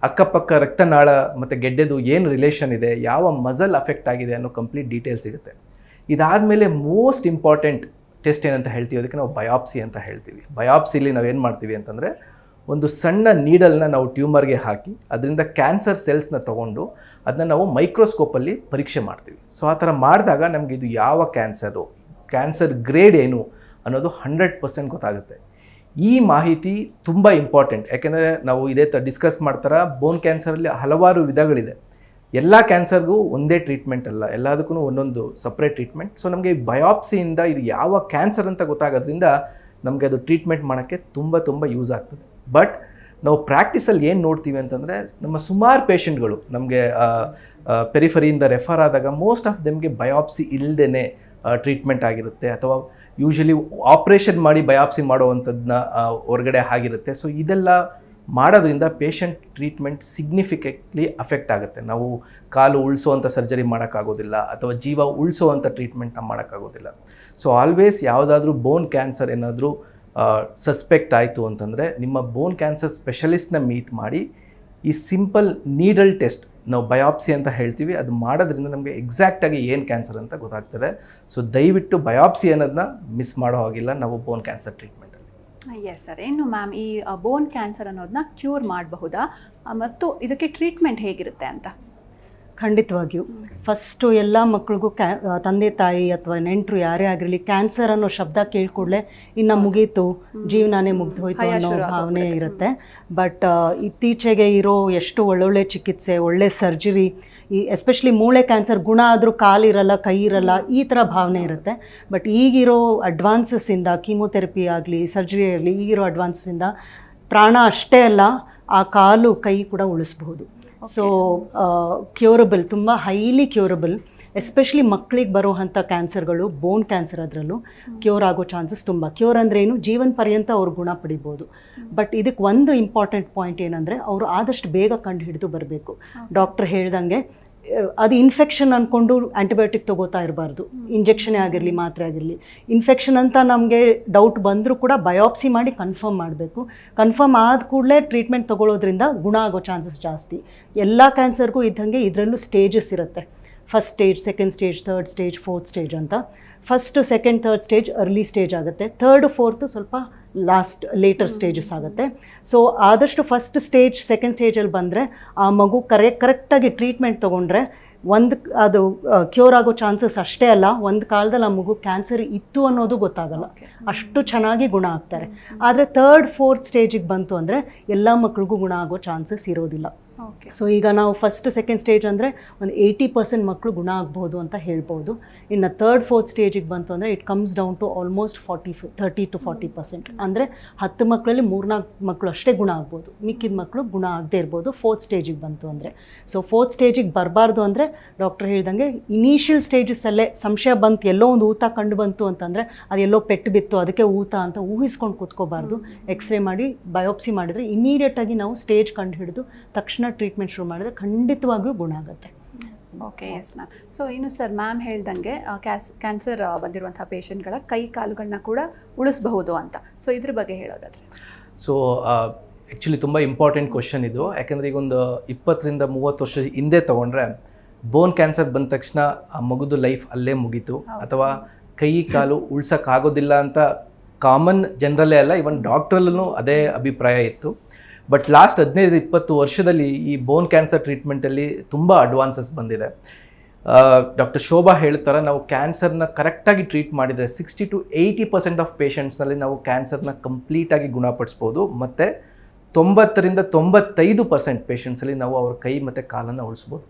ಅಕ್ಕಪಕ್ಕ ರಕ್ತನಾಳ ಮತ್ತು ಗೆಡ್ಡೆದು ಏನು ರಿಲೇಷನ್ ಇದೆ, ಯಾವ ಮಸಲ್ ಅಫೆಕ್ಟ್ ಆಗಿದೆ ಅನ್ನೋ ಕಂಪ್ಲೀಟ್ ಡೀಟೇಲ್ ಸಿಗುತ್ತೆ. ಇದಾದಮೇಲೆ ಮೋಸ್ಟ್ ಇಂಪಾರ್ಟೆಂಟ್ ಟೆಸ್ಟ್ ಏನಂತ ಹೇಳ್ತೀವಿ, ಅದಕ್ಕೆ ನಾವು ಬಯಾಪ್ಸಿ ಅಂತ ಹೇಳ್ತೀವಿ. ಬಯಾಪ್ಸಿಲಿ ನಾವು ಏನು ಮಾಡ್ತೀವಿ ಅಂತಂದರೆ, ಒಂದು ಸಣ್ಣ ನೀಡಲ್ನ ನಾವು ಟ್ಯೂಮರ್ಗೆ ಹಾಕಿ, ಅದರಿಂದ ಕ್ಯಾನ್ಸರ್ ಸೆಲ್ಸ್ನ ತೊಗೊಂಡು ಅದನ್ನ ನಾವು ಮೈಕ್ರೋಸ್ಕೋಪಲ್ಲಿ ಪರೀಕ್ಷೆ ಮಾಡ್ತೀವಿ. ಸೊ ಆ ಥರ ಮಾಡಿದಾಗ ನಮಗೆ ಇದು ಯಾವ ಕ್ಯಾನ್ಸರು ಕ್ಯಾನ್ಸರ್ ಗ್ರೇಡ್ ಏನು ಅನ್ನೋದು ಹಂಡ್ರೆಡ್ ಪರ್ಸೆಂಟ್ ಗೊತ್ತಾಗುತ್ತೆ. ಈ ಮಾಹಿತಿ ತುಂಬ ಇಂಪಾರ್ಟೆಂಟ್ ಯಾಕೆಂದರೆ ನಾವು ಇದೇ ಥರ ಡಿಸ್ಕಸ್ ಮಾಡ್ತಾರ ಬೋನ್ ಕ್ಯಾನ್ಸರಲ್ಲಿ ಹಲವಾರು ವಿಧಗಳಿದೆ. ಎಲ್ಲ ಕ್ಯಾನ್ಸರ್ಗೂ ಒಂದೇ ಟ್ರೀಟ್ಮೆಂಟ್ ಅಲ್ಲ ಎಲ್ಲದಕ್ಕೂ ಒಂದೊಂದು ಸಪ್ರೇಟ್ ಟ್ರೀಟ್ಮೆಂಟ್ ಸೊ ನಮಗೆ ಬಯೋಪ್ಸಿಯಿಂದ ಇದು ಯಾವ ಕ್ಯಾನ್ಸರ್ ಅಂತ ಗೊತ್ತಾಗೋದ್ರಿಂದ ನಮಗೆ ಅದು ಟ್ರೀಟ್ಮೆಂಟ್ ಮಾಡೋಕ್ಕೆ ತುಂಬ ತುಂಬ ಯೂಸ್ ಆಗ್ತದೆ. ಬಟ್ ನಾವು ಪ್ರಾಕ್ಟೀಸಲ್ಲಿ ಏನು ನೋಡ್ತೀವಿ ಅಂತಂದರೆ, ನಮ್ಮ ಸುಮಾರು ಪೇಷಂಟ್ಗಳು ನಮಗೆ ಪೆರಿಫರಿಯಿಂದ ರೆಫರ್ ಆದಾಗ ಮೋಸ್ಟ್ ಆಫ್ ದೆಮ್ಗೆ ಬಯಾಪ್ಸಿ ಇಲ್ಲದೇ ಟ್ರೀಟ್ಮೆಂಟ್ ಆಗಿರುತ್ತೆ. ಅಥವಾ ಯೂಶಲಿ ಆಪ್ರೇಷನ್ ಮಾಡಿ ಬಯಾಪ್ಸಿ ಮಾಡುವಂಥದ್ದನ್ನ ಹೊರಗಡೆ ಆಗಿರುತ್ತೆ. ಸೊ ಇದೆಲ್ಲ ಮಾಡೋದ್ರಿಂದ ಪೇಷಂಟ್ ಟ್ರೀಟ್ಮೆಂಟ್ ಸಿಗ್ನಿಫಿಕೆಂಟ್ಲಿ ಅಫೆಕ್ಟ್ ಆಗುತ್ತೆ. ನಾವು ಕಾಲು ಉಳಿಸುವಂಥ ಸರ್ಜರಿ ಮಾಡೋಕ್ಕಾಗೋದಿಲ್ಲ ಅಥವಾ ಜೀವ ಉಳಿಸೋವಂಥ ಟ್ರೀಟ್ಮೆಂಟ್ನ ಮಾಡೋಕ್ಕಾಗೋದಿಲ್ಲ. ಸೊ ಆಲ್ವೇಸ್ ಯಾವುದಾದ್ರೂ ಬೋನ್ ಕ್ಯಾನ್ಸರ್ ಏನಾದರೂ ಸಸ್ಪೆಕ್ಟ್ ಆಯಿತು ಅಂತಂದರೆ ನಿಮ್ಮ ಬೋನ್ ಕ್ಯಾನ್ಸರ್ ಸ್ಪೆಷಲಿಸ್ಟ್ನ ಮೀಟ್ ಮಾಡಿ ಈ ಸಿಂಪಲ್ ನೀಡಲ್ ಟೆಸ್ಟ್ ನಾವು ಬಯಾಪ್ಸಿ ಅಂತ ಹೇಳ್ತೀವಿ, ಅದು ಮಾಡೋದ್ರಿಂದ ನಮಗೆ ಎಕ್ಸಾಕ್ಟಾಗಿ ಏನು ಕ್ಯಾನ್ಸರ್ ಅಂತ ಗೊತ್ತಾಗ್ತದೆ. ಸೊ ದಯವಿಟ್ಟು ಬಯಾಪ್ಸಿ ಅನ್ನೋದನ್ನ ಮಿಸ್ ಮಾಡೋ ಹಾಗಿಲ್ಲ, ನಾವು bone cancer treatment yes sir ಏನು ಮ್ಯಾಮ್ ಈ ಬೋನ್ ಕ್ಯಾನ್ಸರ್ ಅನ್ನೋದನ್ನ ಕ್ಯೂರ್ ಮಾಡಬಹುದಾ? ಮತ್ತು ಇದಕ್ಕೆ ಟ್ರೀಟ್ಮೆಂಟ್ ಹೇಗಿರುತ್ತೆ ಅಂತ? ಖಂಡಿತವಾಗಿಯೂ. ಫಸ್ಟು ಎಲ್ಲ ಮಕ್ಳಿಗೂ ಕ್ಯಾ ತಂದೆ ತಾಯಿ ಅಥವಾ ನೆಂಟರು ಯಾರೇ ಆಗಿರಲಿ ಕ್ಯಾನ್ಸರ್ ಅನ್ನೋ ಶಬ್ದ ಕೇಳ್ಕೊಡ್ಲೆ ಇನ್ನು ಮುಗೀತು ಜೀವನನೇ ಮುಗ್ದು ಹೋಯ್ತು ಅನ್ನೋ ಭಾವನೆ ಇರುತ್ತೆ. ಬಟ್ ಇತ್ತೀಚೆಗೆ ಇರೋ ಎಷ್ಟು ಒಳ್ಳೊಳ್ಳೆ ಚಿಕಿತ್ಸೆ ಒಳ್ಳೆ ಸರ್ಜರಿ ಈ ಎಸ್ಪೆಷಲಿ ಮೂಳೆ ಕ್ಯಾನ್ಸರ್ ಗುಣ ಆದರೂ ಕಾಲಿರಲ್ಲ ಕೈ ಇರಲ್ಲ ಈ ಥರ ಭಾವನೆ ಇರುತ್ತೆ. ಬಟ್ ಈಗಿರೋ ಅಡ್ವಾನ್ಸಸ್ಸಿಂದ ಕೀಮೋಥೆರಪಿ ಆಗಲಿ ಸರ್ಜರಿ ಆಗಲಿ ಈಗಿರೋ ಅಡ್ವಾನ್ಸಸ್ಸಿಂದ ಪ್ರಾಣ ಅಷ್ಟೇ ಅಲ್ಲ ಆ ಕಾಲು ಕೈ ಕೂಡ ಉಳಿಸ್ಬಹುದು. ಸೊ ಕ್ಯೂರಬಲ್ ತುಂಬ ಹೈಲಿ ಕ್ಯೂರಬಲ್ ಎಸ್ಪೆಷಲಿ ಮಕ್ಕಳಿಗೆ ಬರುವಂಥ ಕ್ಯಾನ್ಸರ್ಗಳು ಬೋನ್ ಕ್ಯಾನ್ಸರ್ ಅದರಲ್ಲೂ ಕ್ಯೂರ್ ಆಗೋ ಚಾನ್ಸಸ್ ತುಂಬ. ಕ್ಯೂರ್ ಅಂದರೆ ಏನು? ಜೀವನ ಪರ್ಯಂತ ಅವ್ರು ಗುಣ ಪಡಿಬೋದು. ಬಟ್ ಇದಕ್ಕೆ ಒಂದು ಇಂಪಾರ್ಟೆಂಟ್ ಪಾಯಿಂಟ್ ಏನಂದರೆ ಅವರು ಆದಷ್ಟು ಬೇಗ ಕಂಡು ಹಿಡಿದು ಬರಬೇಕು ಡಾಕ್ಟ್ರ್ ಹೇಳ್ದಂಗೆ ಅದು ಇನ್ಫೆಕ್ಷನ್ ಅಂದ್ಕೊಂಡು ಆ್ಯಂಟಿಬಯೋಟಿಕ್ ತೊಗೋತಾ ಇರಬಾರ್ದು. ಇಂಜೆಕ್ಷನೇ ಆಗಿರಲಿ, ಮಾತ್ರೆ ಆಗಿರಲಿ. ಇನ್ಫೆಕ್ಷನ್ ಅಂತ ನಮಗೆ ಡೌಟ್ ಬಂದರೂ ಕೂಡ ಬಯೋಪ್ಸಿ ಮಾಡಿ ಕನ್ಫರ್ಮ್ ಮಾಡಬೇಕು. ಕನ್ಫರ್ಮ್ ಆದ ಕೂಡಲೇ ಟ್ರೀಟ್ಮೆಂಟ್ ತೊಗೊಳೋದ್ರಿಂದ ಗುಣ ಆಗೋ ಚಾನ್ಸಸ್ ಜಾಸ್ತಿ. ಎಲ್ಲ ಕ್ಯಾನ್ಸರ್ಗೂ ಇದ್ದಂಗೆ ಇದರಲ್ಲೂ ಸ್ಟೇಜಸ್ ಇರುತ್ತೆ. First stage second stage third stage fourth stage ಅಂತ. First second third stage early stage ಆಗುತ್ತೆ. ಥರ್ಡ್ ಫೋರ್ತು ಸ್ವಲ್ಪ ಲಾಸ್ಟ್ ಲೇಟರ್ ಸ್ಟೇಜಸ್ ಆಗುತ್ತೆ. ಸೊ ಆದಷ್ಟು ಫಸ್ಟ್ ಸ್ಟೇಜ್ ಸೆಕೆಂಡ್ ಸ್ಟೇಜಲ್ಲಿ ಬಂದರೆ ಆ ಮಗು ಕರೆ ಕರೆಕ್ಟಾಗಿ ಟ್ರೀಟ್ಮೆಂಟ್ ತೊಗೊಂಡ್ರೆ ಒಂದು ಅದು ಕ್ಯೂರ್ ಆಗೋ ಚಾನ್ಸಸ್ ಅಷ್ಟೇ ಅಲ್ಲ ಒಂದು ಕಾಲದಲ್ಲಿ ಆ ಮಗು ಕ್ಯಾನ್ಸರ್ ಇತ್ತು ಅನ್ನೋದು ಗೊತ್ತಾಗಲ್ಲ. ಅಷ್ಟು ಚೆನ್ನಾಗಿ ಗುಣ ಆಗ್ತಾರೆ. ಆದರೆ ಥರ್ಡ್ ಫೋರ್ತ್ ಸ್ಟೇಜಿಗೆ ಬಂತು ಅಂದರೆ ಎಲ್ಲ ಮಕ್ಳಿಗೂ ಗುಣ ಆಗೋ ಚಾನ್ಸಸ್ ಇರೋದಿಲ್ಲ. ಸೊ ಈಗ ನಾವು ಫಸ್ಟ್ ಸೆಕೆಂಡ್ ಸ್ಟೇಜ್ ಅಂದರೆ ಒಂದು ಏಯ್ಟಿ ಪರ್ಸೆಂಟ್ ಮಕ್ಕಳು ಗುಣ ಆಗ್ಬೋದು ಅಂತ ಹೇಳ್ಬೋದು. ಇನ್ನು ಥರ್ಡ್ ಫೋರ್ತ್ ಸ್ಟೇಜಿಗೆ ಬಂತು ಅಂದರೆ it comes down to almost forty thirty to forty percent ಅಂದರೆ ಹತ್ತು ಮಕ್ಕಳಲ್ಲಿ ಮೂರ್ನಾಲ್ಕು ಮಕ್ಕಳು ಅಷ್ಟೇ ಗುಣ ಆಗ್ಬೋದು. ಮಿಕ್ಕಿದ ಮಕ್ಕಳು ಗುಣ ಆಗದೇ ಇರ್ಬೋದು ಫೋರ್ತ್ ಸ್ಟೇಜಿಗೆ ಬಂತು ಅಂದರೆ. ಸೊ ಫೋರ್ತ್ ಸ್ಟೇಜಿಗೆ ಬರಬಾರ್ದು ಅಂದರೆ ಡಾಕ್ಟರ್ ಹೇಳ್ದಂಗೆ ಇನಿಷಿಯಲ್ ಸ್ಟೇಜಸ್ಸಲ್ಲೇ ಸಂಶಯ ಬಂತು ಎಲ್ಲೋ ಒಂದು ಊತ ಕಂಡು ಬಂತು ಅಂತಂದರೆ ಅದು ಎಲ್ಲೋ ಪೆಟ್ಟು ಬಿತ್ತು ಅದಕ್ಕೆ ಊತ ಅಂತ ಊಹಿಸ್ಕೊಂಡು ಕೂತ್ಕೋಬಾರ್ದು. ಎಕ್ಸ್ರೇ ಮಾಡಿ ಬಯೋಪ್ಸಿ ಮಾಡಿದರೆ ಇಮಿಡಿಯೇಟಾಗಿ ನಾವು ಸ್ಟೇಜ್ ಕಂಡು ಹಿಡಿದು ತಕ್ಷಣ ಟ್ರೀಟ್ಮೆಂಟ್ ಶುರು ಮಾಡಿದ್ರೆ ಖಂಡಿತವಾಗಿಯೂ ಗುಣ ಆಗುತ್ತೆ. ಓಕೆ ಎಸ್ ಮ್ಯಾಮ್ ಸೊ ಇನ್ನು ಸರ್ ಮ್ಯಾಮ್ ಹೇಳ್ದಂಗೆ ಕ್ಯಾಸ್ ಕ್ಯಾನ್ಸರ್ ಬಂದಿರುವಂಥ ಪೇಷಂಟ್ಗಳ ಕೈ ಕಾಲುಗಳನ್ನ ಕೂಡ ಉಳಿಸಬಹುದು ಅಂತ. ಸೊ ಇದ್ರ ಬಗ್ಗೆ ಹೇಳೋದಾದ್ರೆ. ಸೊ ಆ್ಯಕ್ಚುಲಿ ತುಂಬ ಇಂಪಾರ್ಟೆಂಟ್ ಕ್ವಶನ್ ಇದು. ಯಾಕೆಂದರೆ ಈಗ ಒಂದು ಇಪ್ಪತ್ತರಿಂದ ಮೂವತ್ತು ವರ್ಷ ಹಿಂದೆ ತೊಗೊಂಡ್ರೆ ಬೋನ್ ಕ್ಯಾನ್ಸರ್ ಬಂದ ತಕ್ಷಣ ಆ ಮಗುದು ಲೈಫ್ ಅಲ್ಲೇ ಮುಗೀತು. ಅಥವಾ ಕೈ ಕಾಲು ಉಳ್ಸೋಕ್ಕಾಗೋದಿಲ್ಲ ಅಂತ ಕಾಮನ್ ಜನರಲ್ಲೇ ಅಲ್ಲ ಇವನ್ ಡಾಕ್ಟ್ರಲ್ಲೂ ಅದೇ ಅಭಿಪ್ರಾಯ ಇತ್ತು. ಬಟ್ ಲಾಸ್ಟ್ ಹದಿನೈದು ಇಪ್ಪತ್ತು ವರ್ಷದಲ್ಲಿ ಈ ಬೋನ್ ಕ್ಯಾನ್ಸರ್ ಟ್ರೀಟ್ಮೆಂಟಲ್ಲಿ ತುಂಬ ಅಡ್ವಾನ್ಸಸ್ ಬಂದಿದೆ. ಡಾಕ್ಟರ್ ಶೋಭಾ ಹೇಳ್ತಾರೆ ನಾವು ಕ್ಯಾನ್ಸರ್ನ ಕರೆಕ್ಟಾಗಿ ಟ್ರೀಟ್ ಮಾಡಿದರೆ sixty to eighty percent of ಪೇಷಂಟ್ಸ್ನಲ್ಲಿ ನಾವು ಕ್ಯಾನ್ಸರ್ನ ಕಂಪ್ಲೀಟಾಗಿ ಗುಣಪಡಿಸ್ಬೋದು. ಮತ್ತು ತೊಂಬತ್ತರಿಂದ ತೊಂಬತ್ತೈದು ಪರ್ಸೆಂಟ್ ಪೇಷಂಟ್ಸಲ್ಲಿ ನಾವು ಅವ್ರ ಕೈ ಮತ್ತು ಕಾಲನ್ನು ಉಳಿಸ್ಬೋದು.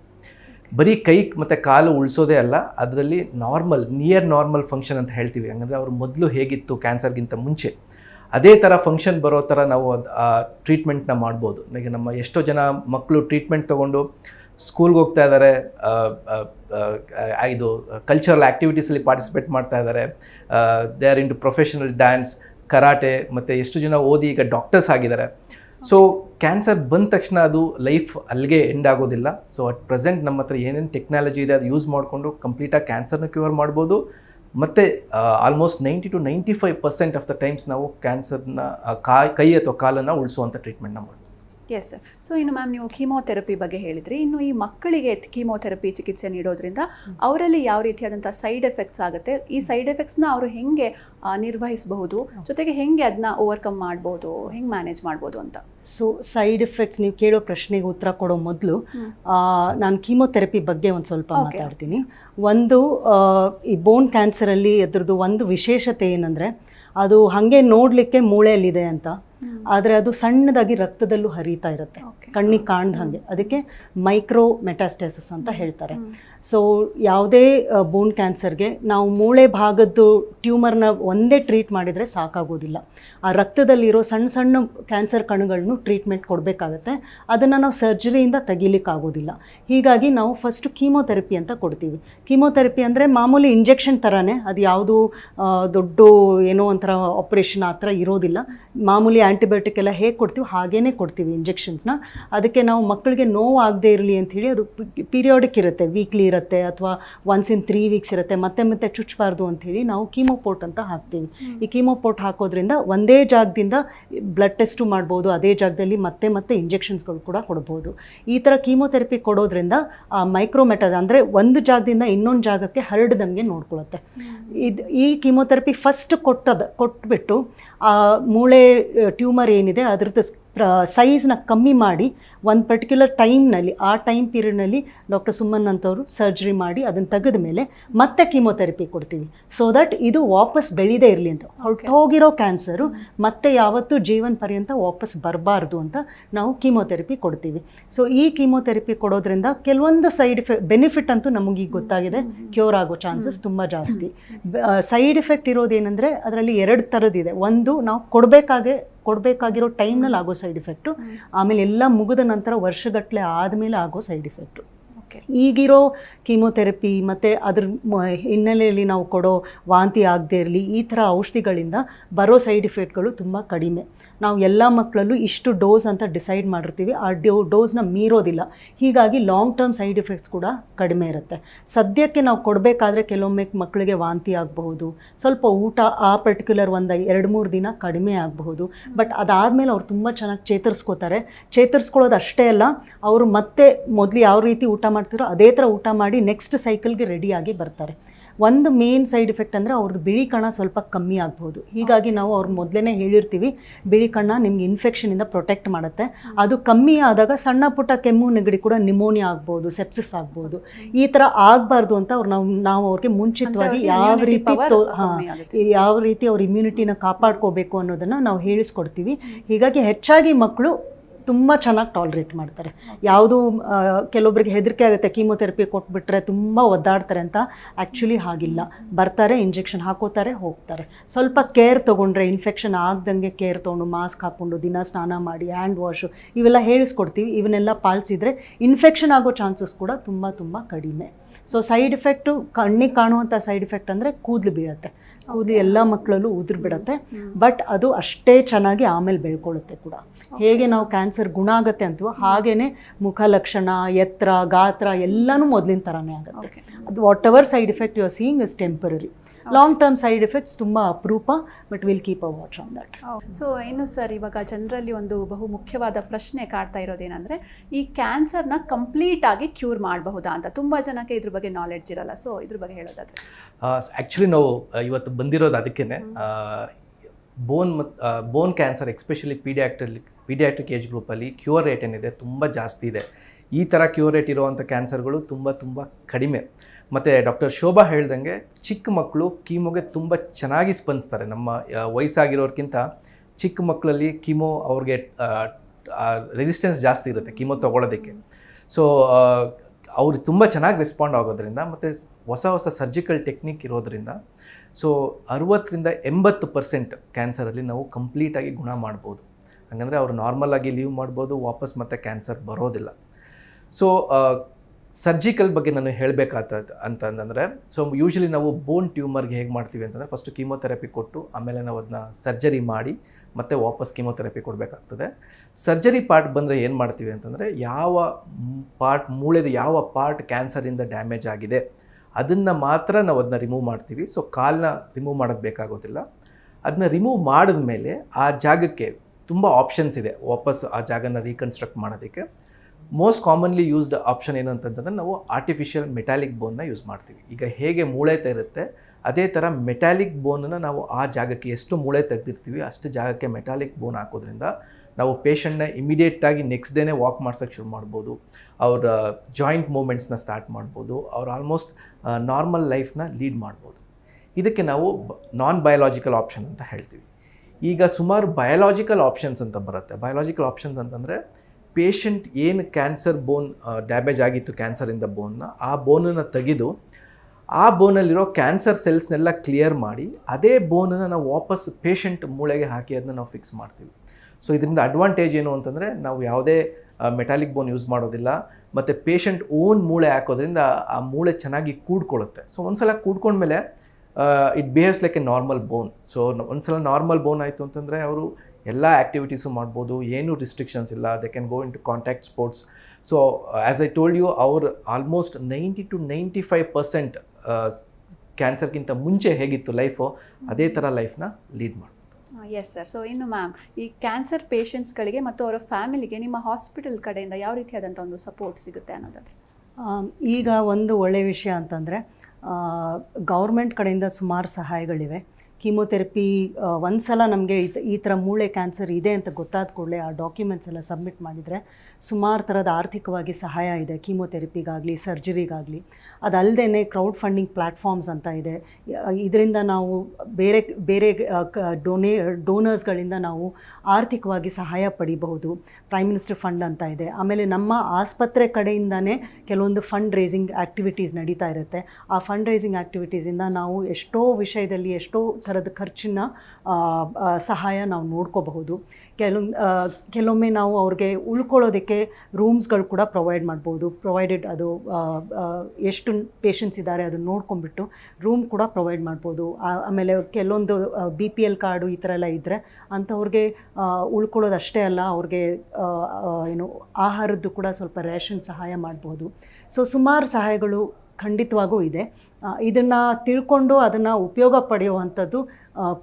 ಬರೀ ಕೈ ಮತ್ತು ಕಾಲು ಉಳಿಸೋದೇ ಅಲ್ಲ, ಅದರಲ್ಲಿ ನಾರ್ಮಲ್ ನಿಯರ್ ನಾರ್ಮಲ್ ಫಂಕ್ಷನ್ ಅಂತ ಹೇಳ್ತೀವಿ. ಹಂಗಂದರೆ ಅವ್ರ ಮೊದಲು ಹೇಗಿತ್ತು ಕ್ಯಾನ್ಸರ್ಗಿಂತ ಮುಂಚೆ? ಅದೇ ಥರ ಫಂಕ್ಷನ್ ಬರೋ ಥರ ನಾವು ಟ್ರೀಟ್ಮೆಂಟ್ನ ಮಾಡ್ಬೋದು. ನನಗೆ ನಮ್ಮ ಎಷ್ಟೋ ಜನ ಮಕ್ಕಳು ಟ್ರೀಟ್ಮೆಂಟ್ ತೊಗೊಂಡು ಸ್ಕೂಲ್ಗೆ ಹೋಗ್ತಾ ಇದ್ದಾರೆ ಇದು ಕಲ್ಚರಲ್ ಆ್ಯಕ್ಟಿವಿಟೀಸಲ್ಲಿ ಪಾರ್ಟಿಸಿಪೇಟ್ ಮಾಡ್ತಾ ಇದ್ದಾರೆ they are into professional dance karate ಮತ್ತು ಎಷ್ಟು ಜನ ಓದಿ ಈಗ ಡಾಕ್ಟರ್ಸ್ ಆಗಿದ್ದಾರೆ ಸೊ ಕ್ಯಾನ್ಸರ್ ಬಂದ ತಕ್ಷಣ ಅದು ಲೈಫ್ ಅಲ್ಲಿಗೆ ಎಂಡ್ ಆಗೋದಿಲ್ಲ. ಸೊ ಅಟ್ ಪ್ರೆಸೆಂಟ್ ನಮ್ಮ ಹತ್ರ ಏನೇನು ಟೆಕ್ನಾಲಜಿ ಇದೆ ಅದು ಯೂಸ್ ಮಾಡಿಕೊಂಡು ಕಂಪ್ಲೀಟಾಗಿ ಕ್ಯಾನ್ಸರ್ನ ಕ್ಯೂರ್ ಮಾಡ್ಬೋದು. ಮತ್ತು almost ninety to ninety five percent of the times ನಾವು ಕ್ಯಾನ್ಸರ್ನ ಕಾಯ್ ಕೈ ಅಥವಾ ಕಾಲನ್ನು ಉಳಿಸುವಂಥ ಟ್ರೀಟ್ಮೆಂಟ್ನ ಮಾಡ್ಬೋದು ಎಸ್ ಸರ್ ಸೊ ಇನ್ನು ಮ್ಯಾಮ್ ನೀವು ಕೀಮೋಥೆರಪಿ ಬಗ್ಗೆ ಹೇಳಿದ್ರಿ. ಇನ್ನು ಈ ಮಕ್ಕಳಿಗೆ ಕೀಮೋಥೆರಪಿ ಚಿಕಿತ್ಸೆ ನೀಡೋದ್ರಿಂದ ಅವರಲ್ಲಿ ಯಾವ ರೀತಿಯಾದಂಥ ಸೈಡ್ ಎಫೆಕ್ಟ್ಸ್ ಆಗುತ್ತೆ? ಈ ಸೈಡ್ ಎಫೆಕ್ಟ್ಸ್ನ ಅವರು ಹೆಂಗೆ ನಿರ್ವಹಿಸಬಹುದು? ಜೊತೆಗೆ ಹೆಂಗೆ ಅದನ್ನ ಓವರ್ಕಮ್ ಮಾಡ್ಬೋದು? ಹೆಂಗೆ ಮ್ಯಾನೇಜ್ ಮಾಡ್ಬೋದು ಅಂತ? ಸೊ ಸೈಡ್ ಎಫೆಕ್ಟ್ಸ್ ನೀವು ಕೇಳೋ ಪ್ರಶ್ನೆಗೆ ಉತ್ತರ ಕೊಡೋ ಮೊದಲು ನಾನು ಕೀಮೋಥೆರಪಿ ಬಗ್ಗೆ ಒಂದು ಸ್ವಲ್ಪ. ಮಾತಾಡ್ತೀನಿ. ಒಂದು ಈ ಬೋನ್ ಕ್ಯಾನ್ಸರಲ್ಲಿ ಅದರದ್ದು ಒಂದು ವಿಶೇಷತೆ ಏನಂದರೆ ಅದು ಹಾಗೆ ನೋಡಲಿಕ್ಕೆ ಮೂಳೆಯಲ್ಲಿದೆ ಅಂತ. ಆದರೆ ಅದು ಸಣ್ಣದಾಗಿ ರಕ್ತದಲ್ಲೂ ಹರಿತಾ ಇರುತ್ತೆ. ಕಣ್ಣಿಗೆ ಕಾಣ್ದಂಗೆ. ಅದಕ್ಕೆ ಮೈಕ್ರೋ ಮೆಟಾಸ್ಟೈಸಸ್ ಅಂತ ಹೇಳ್ತಾರೆ. ಸೊ ಯಾವುದೇ ಬೋನ್ ಕ್ಯಾನ್ಸರ್ಗೆ ನಾವು ಮೂಳೆ ಭಾಗದ್ದು ಟ್ಯೂಮರ್ನ ಒಂದೇ ಟ್ರೀಟ್ ಮಾಡಿದರೆ ಸಾಕಾಗೋದಿಲ್ಲ. ಆ ರಕ್ತದಲ್ಲಿರೋ ಸಣ್ಣ ಸಣ್ಣ ಕ್ಯಾನ್ಸರ್ ಕಣಗಳನ್ನು ಟ್ರೀಟ್ಮೆಂಟ್ ಕೊಡಬೇಕಾಗತ್ತೆ. ಅದನ್ನು ನಾವು ಸರ್ಜರಿಯಿಂದ ತೆಗಿಲಿಕ್ಕಾಗೋದಿಲ್ಲ. ಹೀಗಾಗಿ ನಾವು ಫಸ್ಟು ಕೀಮೋಥೆರಪಿ ಅಂತ ಕೊಡ್ತೀವಿ. ಕೀಮೋಥೆರಪಿ ಅಂದರೆ ಮಾಮೂಲಿ ಇಂಜೆಕ್ಷನ್ ಥರನೇ ಅದು ಯಾವುದು ದೊಡ್ಡ ಏನೋ ಒಂಥರ ಆಪ್ರೇಷನ್ ಆ ಥರ ಇರೋದಿಲ್ಲ. ಮಾಮೂಲಿ ಆ್ಯಂಟಿಬಯೋಟಿಕ್ ಎಲ್ಲ ಹೇಗೆ ಕೊಡ್ತೀವಿ ಹಾಗೇ ಕೊಡ್ತೀವಿ ಇಂಜೆಕ್ಷನ್ಸ್ನ ಅದಕ್ಕೆ ನಾವು ಮಕ್ಕಳಿಗೆ ನೋವು ಆಗದೆ ಇರಲಿ ಅಂಥೇಳಿ ಅದು ಪೀರಿಯಾಡಿಕ್ ಇರುತ್ತೆ ವೀಕ್ಲಿ ಇರುತ್ತೆ ಅಥವಾ ಒನ್ಸ್ ಇನ್ ತ್ರೀ ವೀಕ್ಸ್ ಇರುತ್ತೆ ಮತ್ತೆ ಮತ್ತೆ ಚುಚ್ಚಬಾರ್ದು ಹೇಳಿ ನಾವು ಕೀಮೋಪೋರ್ಟ್ ಅಂತ ಹಾಕ್ತೀವಿ. ಈ ಕೀಮೋಪೋರ್ಟ್ ಹಾಕೋದ್ರಿಂದ ಒಂದೇ ಜಾಗದಿಂದ ಬ್ಲಡ್ ಟೆಸ್ಟು ಮಾಡ್ಬೋದು ಅದೇ ಜಾಗದಲ್ಲಿ ಮತ್ತೆ ಮತ್ತೆ ಇಂಜೆಕ್ಷನ್ಸ್ಗಳು ಕೂಡ ಕೊಡ್ಬೋದು. ಈ ಥರ ಕೀಮೋಥೆರಪಿ ಕೊಡೋದ್ರಿಂದ ಆ ಮೈಕ್ರೋಮೆಟಾ ಅಂದರೆ ಒಂದು ಜಾಗದಿಂದ ಇನ್ನೊಂದು ಜಾಗಕ್ಕೆ ಹರಡ್ದಂಗೆ ನೋಡ್ಕೊಳ್ಳುತ್ತೆ ಇದು ಈ ಕೀಮೋಥೆರಪಿ ಫಸ್ಟ್ ಕೊಟ್ಟದ ಕೊಟ್ಬಿಟ್ಟು ಆ ಮೂಳೆ ಟ್ಯೂಮರ್ ಏನಿದೆ ಅದ್ರದ್ದು ಸೈಜ್ನ ಕಮ್ಮಿ ಮಾಡಿ ಒಂದು ಪರ್ಟಿಕ್ಯುಲರ್ ಟೈಮ್ನಲ್ಲಿ ಆ ಟೈಮ್ ಪೀರಿಯಡ್ನಲ್ಲಿ ಡಾಕ್ಟರ್ ಸುಮ್ಮನ್ ಅಂತವರು ಸರ್ಜರಿ ಮಾಡಿ ಅದನ್ನು ತೆಗೆದ ಮೇಲೆ ಮತ್ತೆ ಕೀಮೋಥೆರಪಿ ಕೊಡ್ತೀವಿ ಸೊ ದಟ್ ಇದು ವಾಪಸ್ ಬೆಳೀದೇ ಇರಲಿ ಅಂತ. ಹೊರಟು ಹೋಗಿರೋ ಕ್ಯಾನ್ಸರು ಮತ್ತೆ ಯಾವತ್ತೂ ಜೀವನ ಪರ್ಯಂತ ವಾಪಸ್ ಬರಬಾರ್ದು ಅಂತ ನಾವು ಕೀಮೋಥೆರಪಿ ಕೊಡ್ತೀವಿ. ಸೊ ಈ ಕೀಮೋಥೆರಪಿ ಕೊಡೋದ್ರಿಂದ ಕೆಲವೊಂದು ಸೈಡ್ ಇಫೆಕ್ಟ್ ಬೆನಿಫಿಟ್ ಅಂತೂ ನಮಗೀಗ ಗೊತ್ತಾಗಿದೆ. ಕ್ಯೂರ್ ಆಗೋ ಚಾನ್ಸಸ್ ತುಂಬ ಜಾಸ್ತಿ. ಸೈಡ್ ಇಫೆಕ್ಟ್ ಇರೋದೇನೆಂದರೆ ಅದರಲ್ಲಿ ಎರಡು ಥರದಿದೆ ಒಂದು ನಾವು ಕೊಡಬೇಕಾಗೆ ಕೊಡಬೇಕಾಗಿರೋ ಟೈಮ್ನಲ್ಲಿ ಆಗೋ ಸೈಡ್ ಇಫೆಕ್ಟು ಆಮೇಲೆ ಎಲ್ಲ ಮುಗಿದ ನಂತರ ವರ್ಷಗಟ್ಟಲೆ ಆದಮೇಲೆ ಆಗೋ ಸೈಡ್ ಇಫೆಕ್ಟು ಈಗಿರೋ ಕೀಮೋಥೆರಪಿ ಮತ್ತು ಅದ್ರ ಹಿನ್ನೆಲೆಯಲ್ಲಿ ನಾವು ಕೊಡೋ ವಾಂತಿ ಆಗದೇ ಇರಲಿ ಈ ಥರ ಔಷಧಿಗಳಿಂದ ಬರೋ ಸೈಡ್ ಇಫೆಕ್ಟ್ಗಳು ತುಂಬ ಕಡಿಮೆ. ನಾವು ಎಲ್ಲ ಮಕ್ಕಳಲ್ಲೂ ಇಷ್ಟು ಡೋಸ್ ಅಂತ ಡಿಸೈಡ್ ಮಾಡಿರ್ತೀವಿ. ಆ ಡೋ, ಡೋಸ್ನ ಮೀರೋದಿಲ್ಲ. ಹೀಗಾಗಿ ಲಾಂಗ್ ಟರ್ಮ್ ಸೈಡ್ ಎಫೆಕ್ಟ್ಸ್ ಕೂಡ ಕಡಿಮೆ ಇರುತ್ತೆ. ಸದ್ಯಕ್ಕೆ ನಾವು ಕೊಡಬೇಕಾದ್ರೆ ಕೆಲವೊಮ್ಮೆ ಮಕ್ಕಳಿಗೆ ವಾಂತಿ ಆಗಬಹುದು. ಸ್ವಲ್ಪ ಊಟ ಆ ಪರ್ಟಿಕ್ಯುಲರ್ ಒಂದು ಎರಡು, ಮೂರು ದಿನ ಕಡಿಮೆ ಆಗಬಹುದು. ಬಟ್ ಅದಾದಮೇಲೆ ಅವ್ರು ತುಂಬ ಚೆನ್ನಾಗಿ ಚೇತರಿಸ್ಕೋತಾರೆ. ಚೇತರಿಸ್ಕೊಳ್ಳೋದು ಅಷ್ಟೇ ಅಲ್ಲ, ಅವರು ಮತ್ತೆ ಮೊದಲು ಯಾವ ರೀತಿ ಊಟ ಮಾಡ್ತಿರೋ ಅದೇ ಥರ ಊಟ ಮಾಡಿ ನೆಕ್ಸ್ಟ್ ಸೈಕಲ್ಗೆ ರೆಡಿಯಾಗಿ ಬರ್ತಾರೆ. ಒಂದು ಮೇನ್ ಸೈಡ್ ಎಫೆಕ್ಟ್ ಅಂದರೆ ಅವ್ರದ್ದು ಬಿಳಿ ಕಣ ಸ್ವಲ್ಪ ಕಮ್ಮಿ ಆಗ್ಬೋದು. ಹೀಗಾಗಿ ನಾವು ಅವ್ರ ಮೊದಲೇ ಹೇಳಿರ್ತೀವಿ ಬಿಳಿ ಕಣ್ಣ ನಿಮ್ಗೆ ಇನ್ಫೆಕ್ಷನಿಂದ ಪ್ರೊಟೆಕ್ಟ್ ಮಾಡುತ್ತೆ. ಅದು ಕಮ್ಮಿ ಆದಾಗ ಸಣ್ಣ ಪುಟ್ಟ ಕೆಮ್ಮು ನೆಗಡಿ ಕೂಡ ನಿಮೋನಿಯಾ ಆಗ್ಬೋದು ಸೆಪ್ಸಿಸ್ ಆಗ್ಬೋದು. ಈ ಥರ ಆಗಬಾರ್ದು ಅಂತ ಅವ್ರು ನಾವು ನಾವು ಅವ್ರಿಗೆ ಮುಂಚಿತವಾಗಿ ಯಾವ ರೀತಿ. ಯಾವ ರೀತಿ ಅವ್ರ ಇಮ್ಯುನಿಟಿನ ಕಾಪಾಡ್ಕೋಬೇಕು ಅನ್ನೋದನ್ನು ನಾವು ಹೇಳಿಸ್ಕೊಡ್ತೀವಿ. ಹೀಗಾಗಿ ಹೆಚ್ಚಾಗಿ ಮಕ್ಕಳು ತುಂಬ ಚೆನ್ನಾಗಿ ಟಾಲ್ರೇಟ್ ಮಾಡ್ತಾರೆ. ಯಾವುದು ಕೆಲವೊಬ್ಬರಿಗೆ ಹೆದರಿಕೆ ಆಗುತ್ತೆ ಕೀಮೊಥೆರಪಿ ಕೊಟ್ಬಿಟ್ರೆ ತುಂಬ ಒದ್ದಾಡ್ತಾರೆ ಅಂತ ಆ್ಯಕ್ಚುಲಿ ಹಾಗಿಲ್ಲ. ಬರ್ತಾರೆ ಇಂಜೆಕ್ಷನ್ ಹಾಕೋತಾರೆ, ಹೋಗ್ತಾರೆ. ಸ್ವಲ್ಪ ಕೇರ್ ತೊಗೊಂಡ್ರೆ ಇನ್ಫೆಕ್ಷನ್ ಆಗ್ದಂಗೆ ಕೇರ್ ತೊಗೊಂಡು ಮಾಸ್ಕ್ ಹಾಕ್ಕೊಂಡು ದಿನ ಸ್ನಾನ ಮಾಡಿ ಹ್ಯಾಂಡ್ ವಾಶು ಇವೆಲ್ಲ ಹೇಳಿಸ್ಕೊಡ್ತೀವಿ. ಇವನ್ನೆಲ್ಲ ಪಾಲಿಸಿದ್ರೆ ಇನ್ಫೆಕ್ಷನ್ ಆಗೋ ಚಾನ್ಸಸ್ ಕೂಡ ತುಂಬ ತುಂಬ ಕಡಿಮೆ. ಸೊ ಸೈಡ್ ಎಫೆಕ್ಟು ಕಣ್ಣಿಗೆ ಕಾಣುವಂಥ ಸೈಡ್ ಎಫೆಕ್ಟ್ ಅಂದರೆ ಕೂದಲು ಬೀಳುತ್ತೆ. ಕೂದಲು ಎಲ್ಲ ಮಕ್ಕಳಲ್ಲೂ ಉದುರು ಬಿಡುತ್ತೆ. ಬಟ್ ಅದು ಅಷ್ಟೇ ಚೆನ್ನಾಗಿ ಆಮೇಲೆ ಬೆಳ್ಕೊಳ್ಳುತ್ತೆ ಕೂಡ. ಹೇಗೆ ನಾವು ಕ್ಯಾನ್ಸರ್ ಗುಣ ಆಗುತ್ತೆ ಅಂತೀವೋ ಹಾಗೇ ಮುಖ ಲಕ್ಷಣ ಎತ್ತರ ಗಾತ್ರ ಎಲ್ಲನೂ ಮೊದಲಿನ ಥರನೇ ಆಗುತ್ತೆ. ಅದು whatever side effect you are seeing is temporary long term side effects ತುಂಬ ಅಪರೂಪ but will keep a watch on that so ಏನು ಸರ್ ಇವಾಗ ಜನರಲ್ಲಿ ಒಂದು ಬಹು ಮುಖ್ಯವಾದ ಪ್ರಶ್ನೆ ಕಾಡ್ತಾ ಇರೋದೇನೆಂದರೆ ಈ ಕ್ಯಾನ್ಸರ್ನ ಕಂಪ್ಲೀಟ್ ಆಗಿ ಕ್ಯೂರ್ ಮಾಡಬಹುದಾ ಅಂತ. ತುಂಬ ಜನಕ್ಕೆ ಇದ್ರ ಬಗ್ಗೆ ನಾಲೆಡ್ಜ್ ಇರಲ್ಲ. ಸೊ ಇದ್ರ ಬಗ್ಗೆ ಹೇಳೋದಾದ್ರೆ. ಆ್ಯಕ್ಚುಲಿ ನಾವು ಇವತ್ತು ಬಂದಿರೋದು ಅದಕ್ಕೇ ಬೋನ್ ಮತ್ತು ಬೋನ್ ಕ್ಯಾನ್ಸರ್ ಎಕ್ಸ್ಪೆಷಲಿ ಪೀಡಿಯಾಕ್ಟಲ್ಲಿ ಪೀಡಿಯಾಟ್ರಿಕ್ ಏಜ್ ಗ್ರೂಪಲ್ಲಿ ಕ್ಯೂರ್ ರೇಟ್ ಏನಿದೆ ತುಂಬ ಜಾಸ್ತಿ ಇದೆ. ಈ ಥರ ಕ್ಯೂರ್ ರೇಟ್ ಇರುವಂಥ ಕ್ಯಾನ್ಸರ್ಗಳು ತುಂಬ ತುಂಬ ಕಡಿಮೆ. ಮತ್ತು ಡಾಕ್ಟರ್ ಶೋಭಾ ಹೇಳ್ದಂಗೆ ಚಿಕ್ಕ ಮಕ್ಕಳು ಕೀಮೋಗೆ ತುಂಬ ಚೆನ್ನಾಗಿ ಸ್ಪಂದಿಸ್ತಾರೆ. ನಮ್ಮ ವಯಸ್ಸಾಗಿರೋರ್ಕಿಂತ ಚಿಕ್ಕ ಮಕ್ಕಳಲ್ಲಿ ಕೀಮೋ ಅವ್ರಿಗೆ ರೆಸಿಸ್ಟೆನ್ಸ್ ಜಾಸ್ತಿ ಇರುತ್ತೆ ಕೀಮೋ ತೊಗೊಳೋದಕ್ಕೆ. ಸೊ ಅವ್ರು ತುಂಬ ಚೆನ್ನಾಗಿ ರೆಸ್ಪಾಂಡ್ ಆಗೋದ್ರಿಂದ ಮತ್ತು ಹೊಸ ಹೊಸ ಸರ್ಜಿಕಲ್ ಟೆಕ್ನಿಕ್ ಇರೋದ್ರಿಂದ ಸೊ ಅರುವತ್ತರಿಂದ ಎಂಬತ್ತು ಪರ್ಸೆಂಟ್ ಕ್ಯಾನ್ಸರಲ್ಲಿ ನಾವು ಕಂಪ್ಲೀಟಾಗಿ ಗುಣ ಮಾಡ್ಬೋದು. ಹಾಗಂದರೆ ನಾರ್ಮಲ್ ಆಗಿ ಲೀವ್ ಮಾಡ್ಬೋದು, ವಾಪಸ್ ಮತ್ತೆ ಕ್ಯಾನ್ಸರ್ ಬರೋದಿಲ್ಲ. ಸೊ ಸರ್ಜಿಕಲ್ ಬಗ್ಗೆ ನಾನು ಹೇಳಬೇಕಾದ ಅಂತಂದರೆ ಸೊ ಯೂಶಲಿ ನಾವು ಬೋನ್ ಟ್ಯೂಮರ್ಗೆ ಹೇಗೆ ಮಾಡ್ತೀವಿ ಅಂತಂದರೆ ಫಸ್ಟು ಕೀಮೋಥೆರಪಿ ಕೊಟ್ಟು ಆಮೇಲೆ ನಾವು ಅದನ್ನ ಸರ್ಜರಿ ಮಾಡಿ, ಮತ್ತೆ ವಾಪಸ್ ಕೀಮೋಥೆರಪಿ ಕೊಡಬೇಕಾಗ್ತದೆ. ಸರ್ಜರಿ ಪಾರ್ಟ್ ಬಂದರೆ ಏನು ಮಾಡ್ತೀವಿ ಅಂತಂದರೆ, ಯಾವ ಪಾರ್ಟ್ ಮೂಳೆದು ಯಾವ ಪಾರ್ಟ್ ಕ್ಯಾನ್ಸರಿಂದ ಡ್ಯಾಮೇಜ್ ಆಗಿದೆ, ಅದನ್ನು ಮಾತ್ರ ನಾವು ಅದನ್ನ ರಿಮೂವ್ ಮಾಡ್ತೀವಿ. ಸೊ ಕಾಲನ್ನ ರಿಮೂವ್ ಮಾಡೋದು ಬೇಕಾಗೋದಿಲ್ಲ. ಅದನ್ನ ರಿಮೂವ್ ಮಾಡಿದ ಮೇಲೆ ಆ ಜಾಗಕ್ಕೆ ತುಂಬ ಆಪ್ಷನ್ಸ್ ಇದೆ ವಾಪಸ್ ಆ ಜಾಗನ ರೀಕನ್ಸ್ಟ್ರಕ್ಟ್ ಮಾಡೋದಕ್ಕೆ. ಮೋಸ್ಟ್ ಕಾಮನ್ಲಿ ಯೂಸ್ಡ್ ಆಪ್ಷನ್ ಏನು ಅಂತಂತಂದ್ರೆ ನಾವು ಆರ್ಟಿಫಿಷಿಯಲ್ ಮೆಟಾಲಿಕ್ ಬೋನ್ನ ಯೂಸ್ ಮಾಡ್ತೀವಿ. ಈಗ ಹೇಗೆ ಮೂಳೆ ಇರುತ್ತೆ ಅದೇ ಥರ ಮೆಟಾಲಿಕ್ ಬೋನನ್ನು ನಾವು ಆ ಜಾಗಕ್ಕೆ ಎಷ್ಟು ಮೂಳೆ ತೆಗೆದಿರ್ತೀವಿ, ಅಷ್ಟು ಜಾಗಕ್ಕೆ ಮೆಟಾಲಿಕ್ ಬೋನ್ ಹಾಕೋದ್ರಿಂದ ನಾವು ಪೇಷಂಟ್ನ ಇಮಿಡಿಯೇಟಾಗಿ ನೆಕ್ಸ್ಟ್ ಡೇನೇ ವಾಕ್ ಮಾಡ್ಸೋಕ್ಕೆ ಶುರು ಮಾಡ್ಬೋದು. ಅವರ ಜಾಯಿಂಟ್ ಮೂಮೆಂಟ್ಸ್ನ ಸ್ಟಾರ್ಟ್ ಮಾಡ್ಬೋದು. ಅವ್ರು ಆಲ್ಮೋಸ್ಟ್ ನಾರ್ಮಲ್ ಲೈಫ್ನ ಲೀಡ್ ಮಾಡ್ಬೋದು. ಇದಕ್ಕೆ ನಾವು ನಾನ್ ಬಯಾಲಾಜಿಕಲ್ ಆಪ್ಷನ್ ಅಂತ ಹೇಳ್ತೀವಿ. ಈಗ ಸುಮಾರು ಬಯಾಲಾಜಿಕಲ್ ಆಪ್ಷನ್ಸ್ ಅಂತ ಬರುತ್ತೆ. ಬಯಾಲಜಿಕಲ್ ಆಪ್ಷನ್ಸ್ ಅಂತಂದರೆ ಪೇಷಂಟ್ ಏನು ಕ್ಯಾನ್ಸರ್ ಬೋನ್ ಡ್ಯಾಮೇಜ್ ಆಗಿತ್ತು ಕ್ಯಾನ್ಸರಿಂದ ಬೋನ್ನ ಆ ಬೋನನ್ನು ತೆಗೆದು ಆ ಬೋನಲ್ಲಿರೋ ಕ್ಯಾನ್ಸರ್ ಸೆಲ್ಸ್ನೆಲ್ಲ ಕ್ಲಿಯರ್ ಮಾಡಿ ಅದೇ ಬೋನನ್ನು ನಾವು ವಾಪಸ್ ಪೇಷಂಟ್ ಮೂಳೆಗೆ ಹಾಕಿ ಅದನ್ನ ನಾವು ಫಿಕ್ಸ್ ಮಾಡ್ತೀವಿ. ಸೊ ಇದರಿಂದ ಅಡ್ವಾಂಟೇಜ್ ಏನು ಅಂತಂದರೆ ನಾವು ಯಾವುದೇ ಮೆಟಾಲಿಕ್ ಬೋನ್ ಯೂಸ್ ಮಾಡೋದಿಲ್ಲ, ಮತ್ತು ಪೇಷಂಟ್ ಓನ್ ಮೂಳೆ ಹಾಕೋದ್ರಿಂದ ಆ ಮೂಳೆ ಚೆನ್ನಾಗಿ ಕೂಡ್ಕೊಳ್ಳುತ್ತೆ. ಸೊ ಒಂದ್ಸಲ ಕೂಡ್ಕೊಂಡ್ಮೇಲೆ it behaves like a normal bone so ಒಂದ್ಸಲ ನಾರ್ಮಲ್ ಬೋನ್ ಆಯಿತು ಅಂತಂದರೆ ಅವರು ಎಲ್ಲ ಆ್ಯಕ್ಟಿವಿಟೀಸು ಮಾಡ್ಬೋದು ಏನೂ ರಿಸ್ಟ್ರಿಕ್ಷನ್ಸ್ ಇಲ್ಲ they can go into contact sports so as I told you ಅವ್ರು almost ninety to ninety five percent ಕ್ಯಾನ್ಸರ್ಗಿಂತ ಮುಂಚೆ ಹೇಗಿತ್ತು ಲೈಫು ಅದೇ ಥರ ಲೈಫ್ನ ಲೀಡ್ ಮಾಡಿ ಎಸ್ ಸರ್ ಸೊ ಇನ್ನು ಮ್ಯಾಮ್ ಈ ಕ್ಯಾನ್ಸರ್ ಪೇಷಂಟ್ಸ್ಗಳಿಗೆ ಮತ್ತು ಅವರ ಫ್ಯಾಮಿಲಿಗೆ ನಿಮ್ಮ ಹಾಸ್ಪಿಟಲ್ ಕಡೆಯಿಂದ ಯಾವ ರೀತಿಯಾದಂಥ ಒಂದು ಸಪೋರ್ಟ್ ಸಿಗುತ್ತೆ ಅನ್ನೋದಾದ್ರೆ? ಈಗ ಒಂದು ಒಳ್ಳೆಯ ವಿಷಯ ಅಂತಂದರೆ ಗೌರ್ಮೆಂಟ್ ಕಡೆಯಿಂದ ಸುಮಾರು ಸಹಾಯಗಳಿವೆ. ಕೀಮೋಥೆರಪಿ ಒಂದು ಸಲ ನಮಗೆ ಈ ಥರ ಮೂಳೆ ಕ್ಯಾನ್ಸರ್ ಇದೆ ಅಂತ ಗೊತ್ತಾದ ಕೂಡಲೇ ಆ ಡಾಕ್ಯುಮೆಂಟ್ಸ್ ಎಲ್ಲ ಸಬ್ಮಿಟ್ ಮಾಡಿದರೆ ಸುಮಾರು ಥರದ ಆರ್ಥಿಕವಾಗಿ ಸಹಾಯ ಇದೆ. ಕೀಮೊಥೆರಪಿಗಾಗಲಿ, ಸರ್ಜರಿಗಾಗಲಿ. ಅದಲ್ಲದೆ ಕ್ರೌಡ್ ಫಂಡಿಂಗ್ ಪ್ಲ್ಯಾಟ್ಫಾರ್ಮ್ಸ್ ಅಂತ ಇದೆ. ಇದರಿಂದ ನಾವು ಬೇರೆ ಬೇರೆ ಡೊನೇ, ಡೋನರ್ಸ್ಗಳಿಂದ ನಾವು ಆರ್ಥಿಕವಾಗಿ ಸಹಾಯ ಪಡಿಬಹುದು. ಪ್ರೈಮ್ ಮಿನಿಸ್ಟರ್ ಫಂಡ್ ಅಂತ ಇದೆ. ಆಮೇಲೆ ನಮ್ಮ ಆಸ್ಪತ್ರೆ ಕಡೆಯಿಂದನೇ ಕೆಲವೊಂದು ಫಂಡ್ ರೇಸಿಂಗ್ ಆ್ಯಕ್ಟಿವಿಟೀಸ್ ನಡೀತಾ ಇರುತ್ತೆ. ಆ ಫಂಡ್ ರೇಸಿಂಗ್ ಆ್ಯಕ್ಟಿವಿಟೀಸಿಂದ ನಾವು ಎಷ್ಟೋ ವಿಷಯದಲ್ಲಿ ಎಷ್ಟೋ ಥರದ ಖರ್ಚಿನ ಸಹಾಯ ನಾವು ನೋಡ್ಕೋಬಹುದು. ಕೆಲವೊಂದು ಕೆಲವೊಮ್ಮೆ ನಾವು ಅವ್ರಿಗೆ ಉಳ್ಕೊಳ್ಳೋದಕ್ಕೆ ರೂಮ್ಸ್ಗಳು ಕೂಡ ಪ್ರೊವೈಡ್ ಮಾಡ್ಬೋದು. ಪ್ರೊವೈಡೆಡ್ ಅದು ಎಷ್ಟು ಪೇಷಂಟ್ಸ್ ಇದ್ದಾರೆ ಅದನ್ನು ನೋಡ್ಕೊಂಡ್ಬಿಟ್ಟು ರೂಮ್ ಕೂಡ ಪ್ರೊವೈಡ್ ಮಾಡ್ಬೋದು. ಆಮೇಲೆ ಕೆಲವೊಂದು ಬಿ ಪಿ ಎಲ್ ಕಾರ್ಡು ಈ ಥರ ಎಲ್ಲ ಇದ್ದರೆ ಅಂಥವ್ರಿಗೆ ಉಳ್ಕೊಳ್ಳೋದು ಅಷ್ಟೇ ಅಲ್ಲ, ಅವ್ರಿಗೆ ಏನು ಆಹಾರದ್ದು ಕೂಡ ಸ್ವಲ್ಪ ರೇಷನ್ ಸಹಾಯ ಮಾಡ್ಬೋದು. ಸೊ ಸುಮಾರು ಸಹಾಯಗಳು ಖಂಡಿತವಾಗೂ ಇದೆ. ಇದನ್ನು ತಿಳ್ಕೊಂಡು ಅದನ್ನು ಉಪಯೋಗ ಪಡೆಯುವಂಥದ್ದು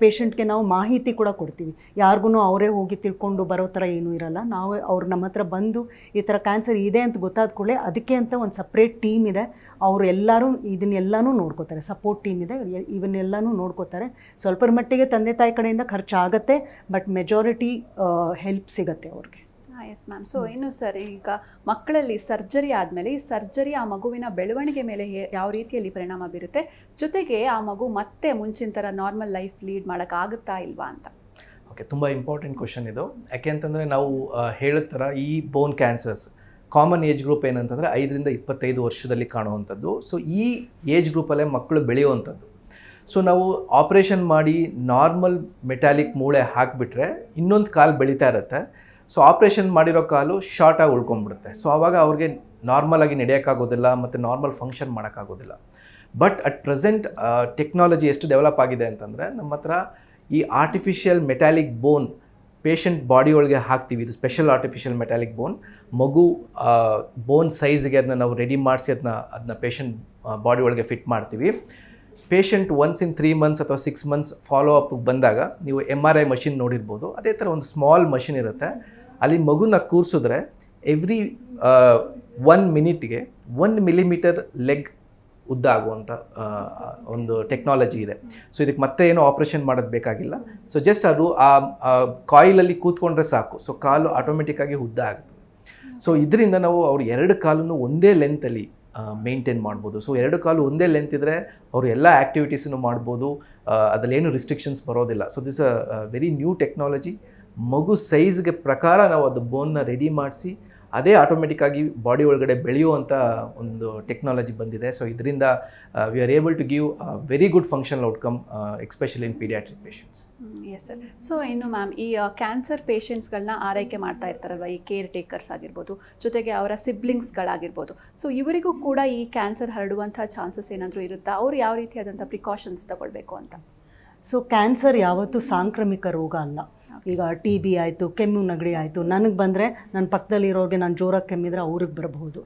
ಪೇಷಂಟ್ಗೆ ನಾವು ಮಾಹಿತಿ ಕೂಡ ಕೊಡ್ತೀವಿ. ಯಾರಿಗೂ ಅವರೇ ಹೋಗಿ ತಿಳ್ಕೊಂಡು ಬರೋ ಥರ ಏನೂ ಇರಲ್ಲ. ನಾವು ಅವ್ರು ನಮ್ಮ ಹತ್ರ ಬಂದು ಈ ಥರ ಕ್ಯಾನ್ಸರ್ ಇದೆ ಅಂತ ಗೊತ್ತಾದ ಕೂಡಲೇ ಅದಕ್ಕೆ ಅಂತ ಒಂದು ಸಪ್ರೇಟ್ ಟೀಮ್ ಇದೆ. ಅವರು ಎಲ್ಲರೂ ಇದನ್ನೆಲ್ಲನೂ ನೋಡ್ಕೋತಾರೆ. ಸಪೋರ್ಟ್ ಟೀಮ್ ಇದೆ. ಇವನ್ನೆಲ್ಲನೂ ನೋಡ್ಕೋತಾರೆ. ಸ್ವಲ್ಪ ಮಟ್ಟಿಗೆ ತಂದೆ ತಾಯಿ ಕಡೆಯಿಂದ ಖರ್ಚಾಗತ್ತೆ, ಬಟ್ ಮೆಜಾರಿಟಿ ಹೆಲ್ಪ್ ಸಿಗತ್ತೆ ಅವ್ರಿಗೆ. ಎಸ್ ಮ್ಯಾಮ್ ಸೊ ಇನ್ನು ಸರ್ ಈಗ ಮಕ್ಕಳಲ್ಲಿ ಸರ್ಜರಿ ಆದಮೇಲೆ ಈ ಸರ್ಜರಿ ಆ ಮಗುವಿನ ಬೆಳವಣಿಗೆ ಮೇಲೆ ಯಾವ ರೀತಿಯಲ್ಲಿ ಪರಿಣಾಮ ಬೀರುತ್ತೆ? ಜೊತೆಗೆ ಆ ಮಗು ಮತ್ತೆ ಮುಂಚಿನ ಥರ ನಾರ್ಮಲ್ ಲೈಫ್ ಲೀಡ್ ಮಾಡೋಕ್ಕಾಗುತ್ತಾ ಇಲ್ವಾ ಅಂತ? ಓಕೆ ತುಂಬ ಇಂಪಾರ್ಟೆಂಟ್ ಕ್ವಶನ್ ಇದು. ಯಾಕೆ ಅಂತಂದರೆ ನಾವು ಹೇಳೋ ಹೇಳಿದ ಥರ ಈ bone cancers common age group ಏನಂತಂದರೆ ಐದರಿಂದ ಇಪ್ಪತ್ತೈದು ವರ್ಷದಲ್ಲಿ ಕಾಣುವಂಥದ್ದು. ಸೊ ಈ ಏಜ್ ಗ್ರೂಪಲ್ಲೇ ಮಕ್ಕಳು ಬೆಳೆಯುವಂಥದ್ದು. ಸೊ ನಾವು ಆಪ್ರೇಷನ್ ಮಾಡಿ ನಾರ್ಮಲ್ ಮೆಟಾಲಿಕ್ ಮೂಳೆ ಹಾಕಿಬಿಟ್ರೆ ಇನ್ನೊಂದು ಕಾಲು ಬೆಳೀತಾ ಇರುತ್ತೆ. ಸೊ ಆಪ್ರೇಷನ್ ಮಾಡಿರೋ ಕಾಲು ಶಾರ್ಟಾಗಿ ಉಳ್ಕೊಂಡ್ಬಿಡುತ್ತೆ. ಸೊ ಆವಾಗ ಅವ್ರಿಗೆ ನಾರ್ಮಲಾಗಿ ನಡೆಯೋಕ್ಕಾಗೋದಿಲ್ಲ ಮತ್ತು ನಾರ್ಮಲ್ ಫಂಕ್ಷನ್ ಮಾಡೋಕ್ಕಾಗೋದಿಲ್ಲ. ಬಟ್ ಅಟ್ ಪ್ರೆಸೆಂಟ್ ಟೆಕ್ನಾಲಜಿ ಎಷ್ಟು ಡೆವಲಪ್ ಆಗಿದೆ ಅಂತಂದರೆ ನಮ್ಮ ಹತ್ರ ಈ artificial metallic bone patient body ಒಳಗೆ ಹಾಕ್ತೀವಿ. ಇದು ಸ್ಪೆಷಲ್ ಆರ್ಟಿಫಿಷಿಯಲ್ ಮೆಟಾಲಿಕ್ ಬೋನ್ ಮಗು ಬೋನ್ ಸೈಜ್ಗೆ ಅದನ್ನ ನಾವು ರೆಡಿ ಮಾಡಿಸಿ ಅದನ್ನ ಅದನ್ನ ಪೇಷಂಟ್ ಬಾಡಿ ಫಿಟ್ ಮಾಡ್ತೀವಿ. Patient once in three months ಅಥವಾ ಸಿಕ್ಸ್ ಮಂತ್ಸ್ ಫಾಲೋ ಅಪ್ ಬಂದಾಗ ನೀವು ಎಂ ಆರ್ ಐ ಮಷಿನ್ ನೋಡಿರ್ಬೋದು. ಅದೇ ಥರ ಒಂದು ಸ್ಮಾಲ್ ಮಷಿನ್ ಇರುತ್ತೆ. ಅಲ್ಲಿ ಮಗುನ ಕೂರಿಸಿದ್ರೆ ಎವ್ರಿ ಒನ್ ಮಿನಿಟ್ಗೆ ಒನ್ ಮಿಲಿಮೀಟರ್ ಲೆಗ್ ಉದ್ದ ಆಗುವಂಥ ಒಂದು ಟೆಕ್ನಾಲಜಿ ಇದೆ. ಸೊ ಇದಕ್ಕೆ ಮತ್ತೆ ಏನು ಆಪ್ರೇಷನ್ ಮಾಡೋದು ಬೇಕಾಗಿಲ್ಲ. ಸೊ ಜಸ್ಟ್ ಅದು, ಆ ಕಾಯಿಲಲ್ಲಿ ಕೂತ್ಕೊಂಡ್ರೆ ಸಾಕು. ಸೊ ಕಾಲು ಆಟೋಮೆಟಿಕ್ಕಾಗಿ ಉದ್ದ ಆಗುತ್ತೆ. ಸೊ ಇದರಿಂದ ನಾವು ಅವ್ರ ಎರಡು ಕಾಲನ್ನು ಒಂದೇ ಲೆಂತಲ್ಲಿ ಮೇಂಟೈನ್ ಮಾಡ್ಬೋದು. ಸೊ ಎರಡು ಕಾಲು ಒಂದೇ ಲೆಂತ್ ಇದ್ದರೆ ಅವರು ಎಲ್ಲ ಆ್ಯಕ್ಟಿವಿಟೀಸನ್ನು ಮಾಡ್ಬೋದು. ಅದರಲ್ಲೇನು ರಿಸ್ಟ್ರಿಕ್ಷನ್ಸ್ ಬರೋದಿಲ್ಲ. So this a very new technology ಮಗು ಸೈಜ್ಗೆ ಪ್ರಕಾರ ನಾವು ಅದು ಬೋನ್ನ ರೆಡಿ ಮಾಡಿಸಿ ಅದೇ ಆಟೋಮೆಟಿಕ್ಕಾಗಿ ಬಾಡಿ ಒಳಗಡೆ ಬೆಳೆಯುವಂಥ ಒಂದು ಟೆಕ್ನಾಲಜಿ ಬಂದಿದೆ. ಸೊ ಇದರಿಂದ we are able to give very good functional outcome especially in paediatric patients yes sir so ಇನ್ನು ಮ್ಯಾಮ್ ಈ ಕ್ಯಾನ್ಸರ್ ಪೇಷಂಟ್ಸ್ಗಳನ್ನ ಆರೈಕೆ ಮಾಡ್ತಾ ಇರ್ತಾರಲ್ವ? ಈ ಕೇರ್ ಟೇಕರ್ಸ್ ಆಗಿರ್ಬೋದು ಜೊತೆಗೆ ಅವರ ಸಿಬ್ಲಿಂಗ್ಸ್ಗಳಾಗಿರ್ಬೋದು ಸೊ ಇವರಿಗೂ ಕೂಡ ಈ ಕ್ಯಾನ್ಸರ್ ಹರಡುವಂಥ ಚಾನ್ಸಸ್ ಏನಾದರೂ ಇರುತ್ತಾ? ಅವ್ರು ಯಾವ ರೀತಿಯಾದಂಥ ಪ್ರಿಕಾಷನ್ಸ್ ತಗೊಳ್ಬೇಕು ಅಂತ? ಸೊ ಕ್ಯಾನ್ಸರ್ ಯಾವತ್ತೂ ಸಾಂಕ್ರಾಮಿಕ ರೋಗ ಅಲ್ಲ. ಈಗ ಟಿ ಬಿ ಆಯಿತು, ಕೆಮ್ಮು ನೆಗಡಿ ಆಯಿತು, ನನಗೆ ಬಂದರೆ ನನ್ನ ಪಕ್ಕದಲ್ಲಿರೋರಿಗೆ ನಾನು ಜೋರಾಗಿ ಕೆಮ್ಮಿದ್ರೆ ಅವ್ರಿಗೆ ಬರಬಹುದು.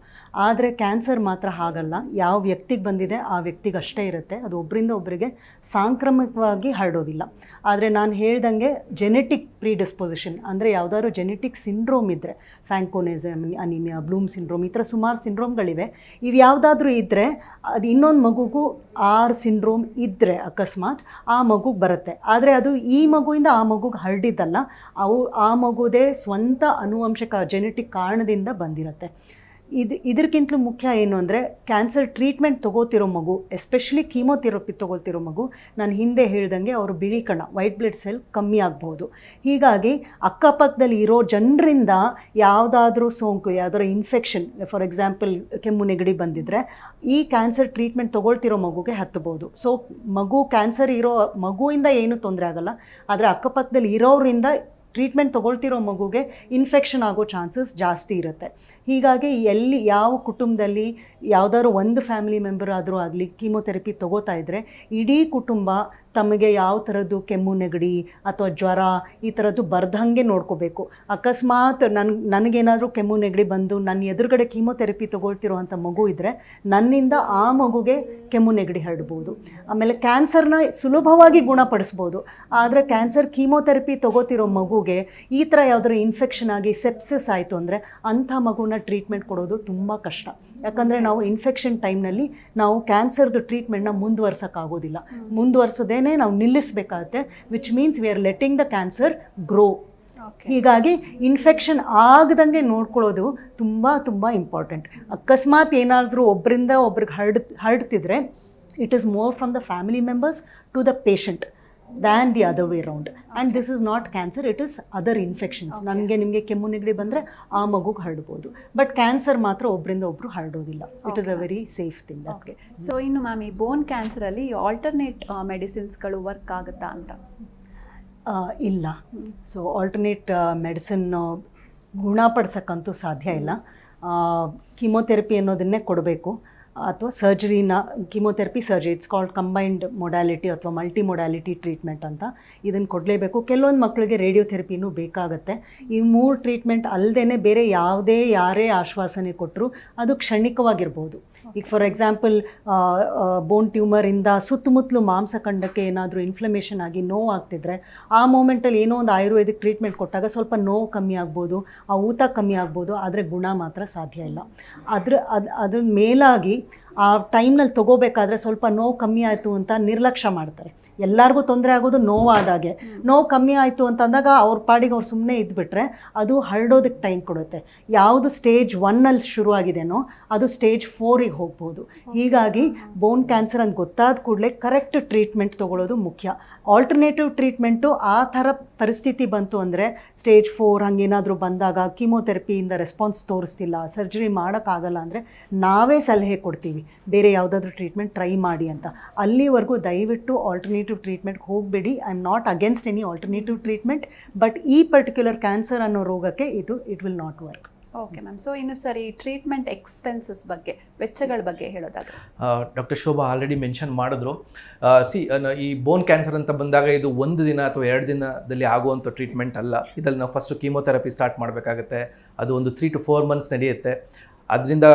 ಆದರೆ ಕ್ಯಾನ್ಸರ್ ಮಾತ್ರ ಹಾಗಲ್ಲ, ಯಾವ ವ್ಯಕ್ತಿಗೆ ಬಂದಿದೆ ಆ ವ್ಯಕ್ತಿಗೆ ಅಷ್ಟೇ ಇರುತ್ತೆ. ಅದು ಒಬ್ಬರಿಂದ ಒಬ್ಬರಿಗೆ ಸಾಂಕ್ರಾಮಿಕವಾಗಿ ಹರಡೋದಿಲ್ಲ. ಆದರೆ ನಾನು ಹೇಳ್ದಂಗೆ ಜೆನೆಟಿಕ್ ಪ್ರೀಡಿಸ್ಪೊಸಿಷನ್ ಅಂದರೆ ಯಾವುದಾದ್ರು ಜೆನೆಟಿಕ್ ಸಿಂಡ್ರೋಮ್ ಇದ್ದರೆ ಫ್ಯಾಂಕೋನೆಸಮ್ ಅನಿಮಿಯಾ ಬ್ಲೂಮ್ ಸಿಂಡ್ರೋಮ್ ಈ ಥರ ಸುಮಾರು ಸಿಂಡ್ರೋಮ್ಗಳಿವೆ ಇವು ಯಾವುದಾದ್ರೂ ಇದ್ದರೆ ಅದು ಇನ್ನೊಂದು ಮಗುಗೂ ಆರ್ ಸಿಂಡ್ರೋಮ್ ಇದ್ದರೆ ಅಕಸ್ಮಾತ್ ಆ ಮಗುಗೆ ಬರುತ್ತೆ. ಆದರೆ ಅದು ಈ ಮಗುವಿಂದ ಆ ಮಗುಗೆ ಹರಡಿದ್ದಲ್ಲ. ಅವು ಆ ಮಗುದೇ ಸ್ವಂತ ಅನುವಂಶಕ ಜೆನೆಟಿಕ್ ಕಾರಣದಿಂದ ಬಂದಿರುತ್ತೆ. ಇದು ಇದಕ್ಕಿಂತಲೂ ಮುಖ್ಯ ಏನು ಅಂದರೆ ಕ್ಯಾನ್ಸರ್ ಟ್ರೀಟ್ಮೆಂಟ್ ತೊಗೋತಿರೋ ಮಗು ಎಸ್ಪೆಷಲಿ ಕೀಮೋಥೆರಪಿ ತೊಗೊಳ್ತಿರೋ ಮಗು, ನಾನು ಹಿಂದೆ ಹೇಳ್ದಂಗೆ ಅವರು ಬಿಳಿ ಕಣ ವೈಟ್ ಬ್ಲಡ್ ಸೆಲ್ ಕಮ್ಮಿ ಆಗ್ಬೋದು ಹೀಗಾಗಿ ಅಕ್ಕಪಕ್ಕದಲ್ಲಿ ಇರೋ ಜನರಿಂದ ಯಾವುದಾದ್ರೂ ಸೋಂಕು, ಯಾವ್ದಾದ್ರು ಇನ್ಫೆಕ್ಷನ್ ಫಾರ್ ಎಕ್ಸಾಂಪಲ್ ಕೆಮ್ಮು ನೆಗಡಿ ಬಂದಿದ್ದರೆ ಈ ಕ್ಯಾನ್ಸರ್ ಟ್ರೀಟ್ಮೆಂಟ್ ತೊಗೊಳ್ತಿರೋ ಮಗುಗೆ ಹತ್ತಬೋದು ಸೊ ಮಗು ಕ್ಯಾನ್ಸರ್ ಇರೋ, ಮಗುವಿಂದ ಏನೂ ತೊಂದರೆ ಆಗಲ್ಲ, ಆದರೆ ಅಕ್ಕಪಕ್ಕದಲ್ಲಿ ಇರೋರಿಂದ ಟ್ರೀಟ್ಮೆಂಟ್ ತೊಗೊಳ್ತಿರೋ ಮಗುಗೆ ಇನ್ಫೆಕ್ಷನ್ ಆಗೋ ಚಾನ್ಸಸ್ ಜಾಸ್ತಿ ಇರುತ್ತೆ. ಹೀಗಾಗಿ ಎಲ್ಲಿ ಯಾವ ಕುಟುಂಬದಲ್ಲಿ ಯಾವುದಾದ್ರು ಒಂದು ಫ್ಯಾಮಿಲಿ ಮೆಂಬರ್ ಆದರೂ ಆಗಲಿ ಕೀಮೋಥೆರಪಿ ತೊಗೋತಾ ಇದ್ದರೆ ಇಡೀ ಕುಟುಂಬ ತಮಗೆ ಯಾವ ಥರದ್ದು ಕೆಮ್ಮು, ನೆಗಡಿ ಅಥವಾ ಜ್ವರ ಈ ಥರದ್ದು ಬರ್ದಂಗೆ ನೋಡ್ಕೋಬೇಕು. ಅಕಸ್ಮಾತ್ ನನ್, ನನಗೇನಾದರೂ ಕೆಮ್ಮು, ನೆಗಡಿ ಬಂದು ನನ್ನ ಎದುರುಗಡೆ ಕೀಮೋಥೆರಪಿ ತೊಗೊಳ್ತಿರೋವಂಥ ಮಗು ಇದ್ದರೆ ನನ್ನಿಂದ ಆ ಮಗುಗೆ ಕೆಮ್ಮು, ನೆಗಡಿ ಹರಡ್ಬೋದು. ಆಮೇಲೆ ಕ್ಯಾನ್ಸರ್ನ ಸುಲಭವಾಗಿ ಗುಣಪಡಿಸ್ಬೋದು. ಆದರೆ ಕ್ಯಾನ್ಸರ್ ಕೀಮೋಥೆರಪಿ ತೊಗೋತಿರೋ ಮಗುಗೆ ಈ ಥರ ಯಾವುದಾದ್ರು ಇನ್ಫೆಕ್ಷನ್ ಆಗಿ ಸೆಪ್ಸಿಸ್ ಆಯಿತು ಅಂದರೆ ಅಂಥ ಮಗುನ ಟ್ರೀಟ್ಮೆಂಟ್ ಕೊಡೋದು ತುಂಬ ಕಷ್ಟ. ಯಾಕಂದರೆ ನಾವು ಇನ್ಫೆಕ್ಷನ್ ಟೈಮ್ನಲ್ಲಿ ನಾವು ಕ್ಯಾನ್ಸರ್ದು ಟ್ರೀಟ್ಮೆಂಟ್ನ ಮುಂದುವರ್ಸೋಕ್ಕಾಗೋದಿಲ್ಲ. ಮುಂದುವರ್ಸೋದೇನೆ ನಾವು ನಿಲ್ಲಿಸಬೇಕಾಗತ್ತೆ which means we are letting the cancer grow ಹೀಗಾಗಿ ಇನ್ಫೆಕ್ಷನ್ ಆಗದಂಗೆ ನೋಡ್ಕೊಳ್ಳೋದು ತುಂಬ ತುಂಬ ಇಂಪಾರ್ಟೆಂಟ್ ಅಕಸ್ಮಾತ್ ಏನಾದರೂ ಒಬ್ಬರಿಂದ ಒಬ್ರಿಗೆ ಹರಡ್ ಹರಡ್ತಿದ್ರೆ it is more from the family members to the patient than the other way round and this is not cancer it is other infections ನನಗೆ ನಿಮಗೆ ಕೆಮ್ಮು ನೆಗಡಿ ಬಂದರೆ ಆ ಮಗುಗೆ ಹರಡ್ಬೋದು. ಬಟ್ ಕ್ಯಾನ್ಸರ್ ಮಾತ್ರ ಒಬ್ಬರಿಂದ ಒಬ್ಬರು ಹರಡೋದಿಲ್ಲ. It is a very safe thing okay so ಇನ್ನು ಮ್ಯಾಮ್ ಈ ಬೋನ್ ಕ್ಯಾನ್ಸರಲ್ಲಿ ಆಲ್ಟರ್ನೇಟ್ ಮೆಡಿಸಿನ್ಸ್ಗಳು ವರ್ಕ್ ಆಗುತ್ತಾ ಅಂತ? ಇಲ್ಲ. ಸೊ ಆಲ್ಟರ್ನೇಟ್ ಮೆಡಿಸಿನ್ ಗುಣಪಡಿಸೋಕ್ಕಂತೂ ಸಾಧ್ಯ ಇಲ್ಲ. ಕೀಮೋಥೆರಪಿ ಅನ್ನೋದನ್ನೇ ಕೊಡಬೇಕು. ಅಥವಾ ಸರ್ಜರಿನ chemotherapy surgery it's called combined modality ಅಥವಾ ಮಲ್ಟಿ ಮೊಡ್ಯಾಲಿಟಿ ಟ್ರೀಟ್ಮೆಂಟ್ ಅಂತ ಇದನ್ನು ಕೊಡಲೇಬೇಕು. ಕೆಲವೊಂದು ಮಕ್ಕಳಿಗೆ ರೇಡಿಯೋಥೆರಪಿನೂ ಬೇಕಾಗುತ್ತೆ. ಈ ಮೂರು ಟ್ರೀಟ್ಮೆಂಟ್ ಅಲ್ಲದೇ ಬೇರೆ ಯಾವುದೇ ಯಾರೇ ಆಶ್ವಾಸನೆ ಕೊಟ್ಟರು ಅದು ಕ್ಷಣಿಕವಾಗಿರ್ಬೋದು. ಈಗ ಫಾರ್ ಎಕ್ಸಾಂಪಲ್ ಬೋನ್ ಟ್ಯೂಮರಿಂದ ಸುತ್ತಮುತ್ತಲು ಮಾಂಸಖಂಡಕ್ಕೆ ಏನಾದರೂ ಇನ್ಫ್ಲಮೇಷನ್ ಆಗಿ ನೋವು ಆಗ್ತಿದ್ರೆ ಆ ಮೂಮೆಂಟಲ್ಲಿ ಏನೋ ಒಂದು ಆಯುರ್ವೇದಿಕ್ ಟ್ರೀಟ್ಮೆಂಟ್ ಕೊಟ್ಟಾಗ ಸ್ವಲ್ಪ ನೋವು ಕಮ್ಮಿ ಆಗ್ಬೋದು ಆ ಊತ ಕಮ್ಮಿ ಆಗ್ಬೋದು ಆದರೆ ಗುಣ ಮಾತ್ರ ಸಾಧ್ಯ ಇಲ್ಲ. ಅದ್ರ ಅದು ಅದ್ರ ಮೇಲಾಗಿ ಆ ಟೈಮ್ನಲ್ಲಿ ತೊಗೋಬೇಕಾದ್ರೆ ಸ್ವಲ್ಪ ನೋವು ಕಮ್ಮಿ ಆಯಿತು ಅಂತ ನಿರ್ಲಕ್ಷ್ಯ ಮಾಡ್ತಾರೆ. ಎಲ್ಲರಿಗೂ ತೊಂದರೆ ಆಗೋದು ನೋವಾದಾಗೆ. ನೋವು ಕಮ್ಮಿ ಆಯಿತು ಅಂತಂದಾಗ ಅವ್ರ ಪಾಡಿಗೆ ಅವ್ರು ಸುಮ್ಮನೆ ಇದ್ಬಿಟ್ರೆ ಅದು ಹರಡೋದಕ್ಕೆ ಟೈಮ್ ಕೊಡುತ್ತೆ. ಯಾವುದು ಸ್ಟೇಜ್ ಒನ್ನಲ್ಲಿ ಶುರುವಾಗಿದೆನೋ ಅದು ಸ್ಟೇಜ್ ಫೋರಿಗೆ ಹೋಗ್ಬೋದು. ಹೀಗಾಗಿ ಬೋನ್ ಕ್ಯಾನ್ಸರ್ ಅಂತ ಗೊತ್ತಾದ ಕೂಡಲೇ ಕರೆಕ್ಟ್ ಟ್ರೀಟ್ಮೆಂಟ್ ತೊಗೊಳ್ಳೋದು ಮುಖ್ಯ. ಆಲ್ಟರ್ನೇಟಿವ್ ಟ್ರೀಟ್ಮೆಂಟು ಆ ಥರ ಪರಿಸ್ಥಿತಿ ಬಂತು ಅಂದರೆ ಸ್ಟೇಜ್ ಫೋರ್ ಹಂಗೇನಾದರೂ ಬಂದಾಗ ಕೀಮೋಥೆರಪಿಯಿಂದ ರೆಸ್ಪಾನ್ಸ್ ತೋರಿಸ್ತಿಲ್ಲ ಸರ್ಜರಿ ಮಾಡೋಕ್ಕಾಗಲ್ಲ ಅಂದರೆ ನಾವೇ ಸಲಹೆ ಕೊಡ್ತೀವಿ. ಬೇರೆ ಯಾವುದಾದ್ರೂ ಟ್ರೀಟ್ಮೆಂಟ್ ಟ್ರೈ ಮಾಡಿ ಅಂತ. ಅಲ್ಲಿವರೆಗೂ ದಯವಿಟ್ಟು ಆಲ್ಟರ್ನೇಟಿವ್ ಟ್ರೀಟ್ಮೆಂಟ್ಗೆ ಹೋಗಬೇಡಿ. I am not against any alternative treatment but ಈ ಪರ್ಟಿಕ್ಯುಲರ್ ಕ್ಯಾನ್ಸರ್ ಅನ್ನೋ ರೋಗಕ್ಕೆ ಇದು it will not work okay ma'am so ಇನ್ನು ಸರಿ ಟ್ರೀಟ್ಮೆಂಟ್ ಎಕ್ಸ್ಪೆನ್ಸಸ್ ಬಗ್ಗೆ ವೆಚ್ಚಗಳ ಬಗ್ಗೆ ಹೇಳೋದಾದ್ರೆ. ಡಾಕ್ಟರ್ ಶೋಭಾ ಆಲ್ರೆಡಿ ಮೆನ್ಷನ್ ಮಾಡಿದ್ರು. ಸಿ ಈ ಬೋನ್ ಕ್ಯಾನ್ಸರ್ ಅಂತ ಬಂದಾಗ ಇದು ಒಂದು ದಿನ ಅಥವಾ ಎರಡು ದಿನದಲ್ಲಿ ಆಗುವಂಥ ಟ್ರೀಟ್ಮೆಂಟ್ ಅಲ್ಲ. ಇದರಲ್ಲಿ ನಾವು ಫಸ್ಟು ಕೀಮೋಥೆರಪಿ ಸ್ಟಾರ್ಟ್ ಮಾಡಬೇಕಾಗತ್ತೆ. ಅದು ಒಂದು ತ್ರೀ ಟು ಫೋರ್ ಮಂತ್ಸ್ ನಡೆಯುತ್ತೆ. ಅದರಿಂದ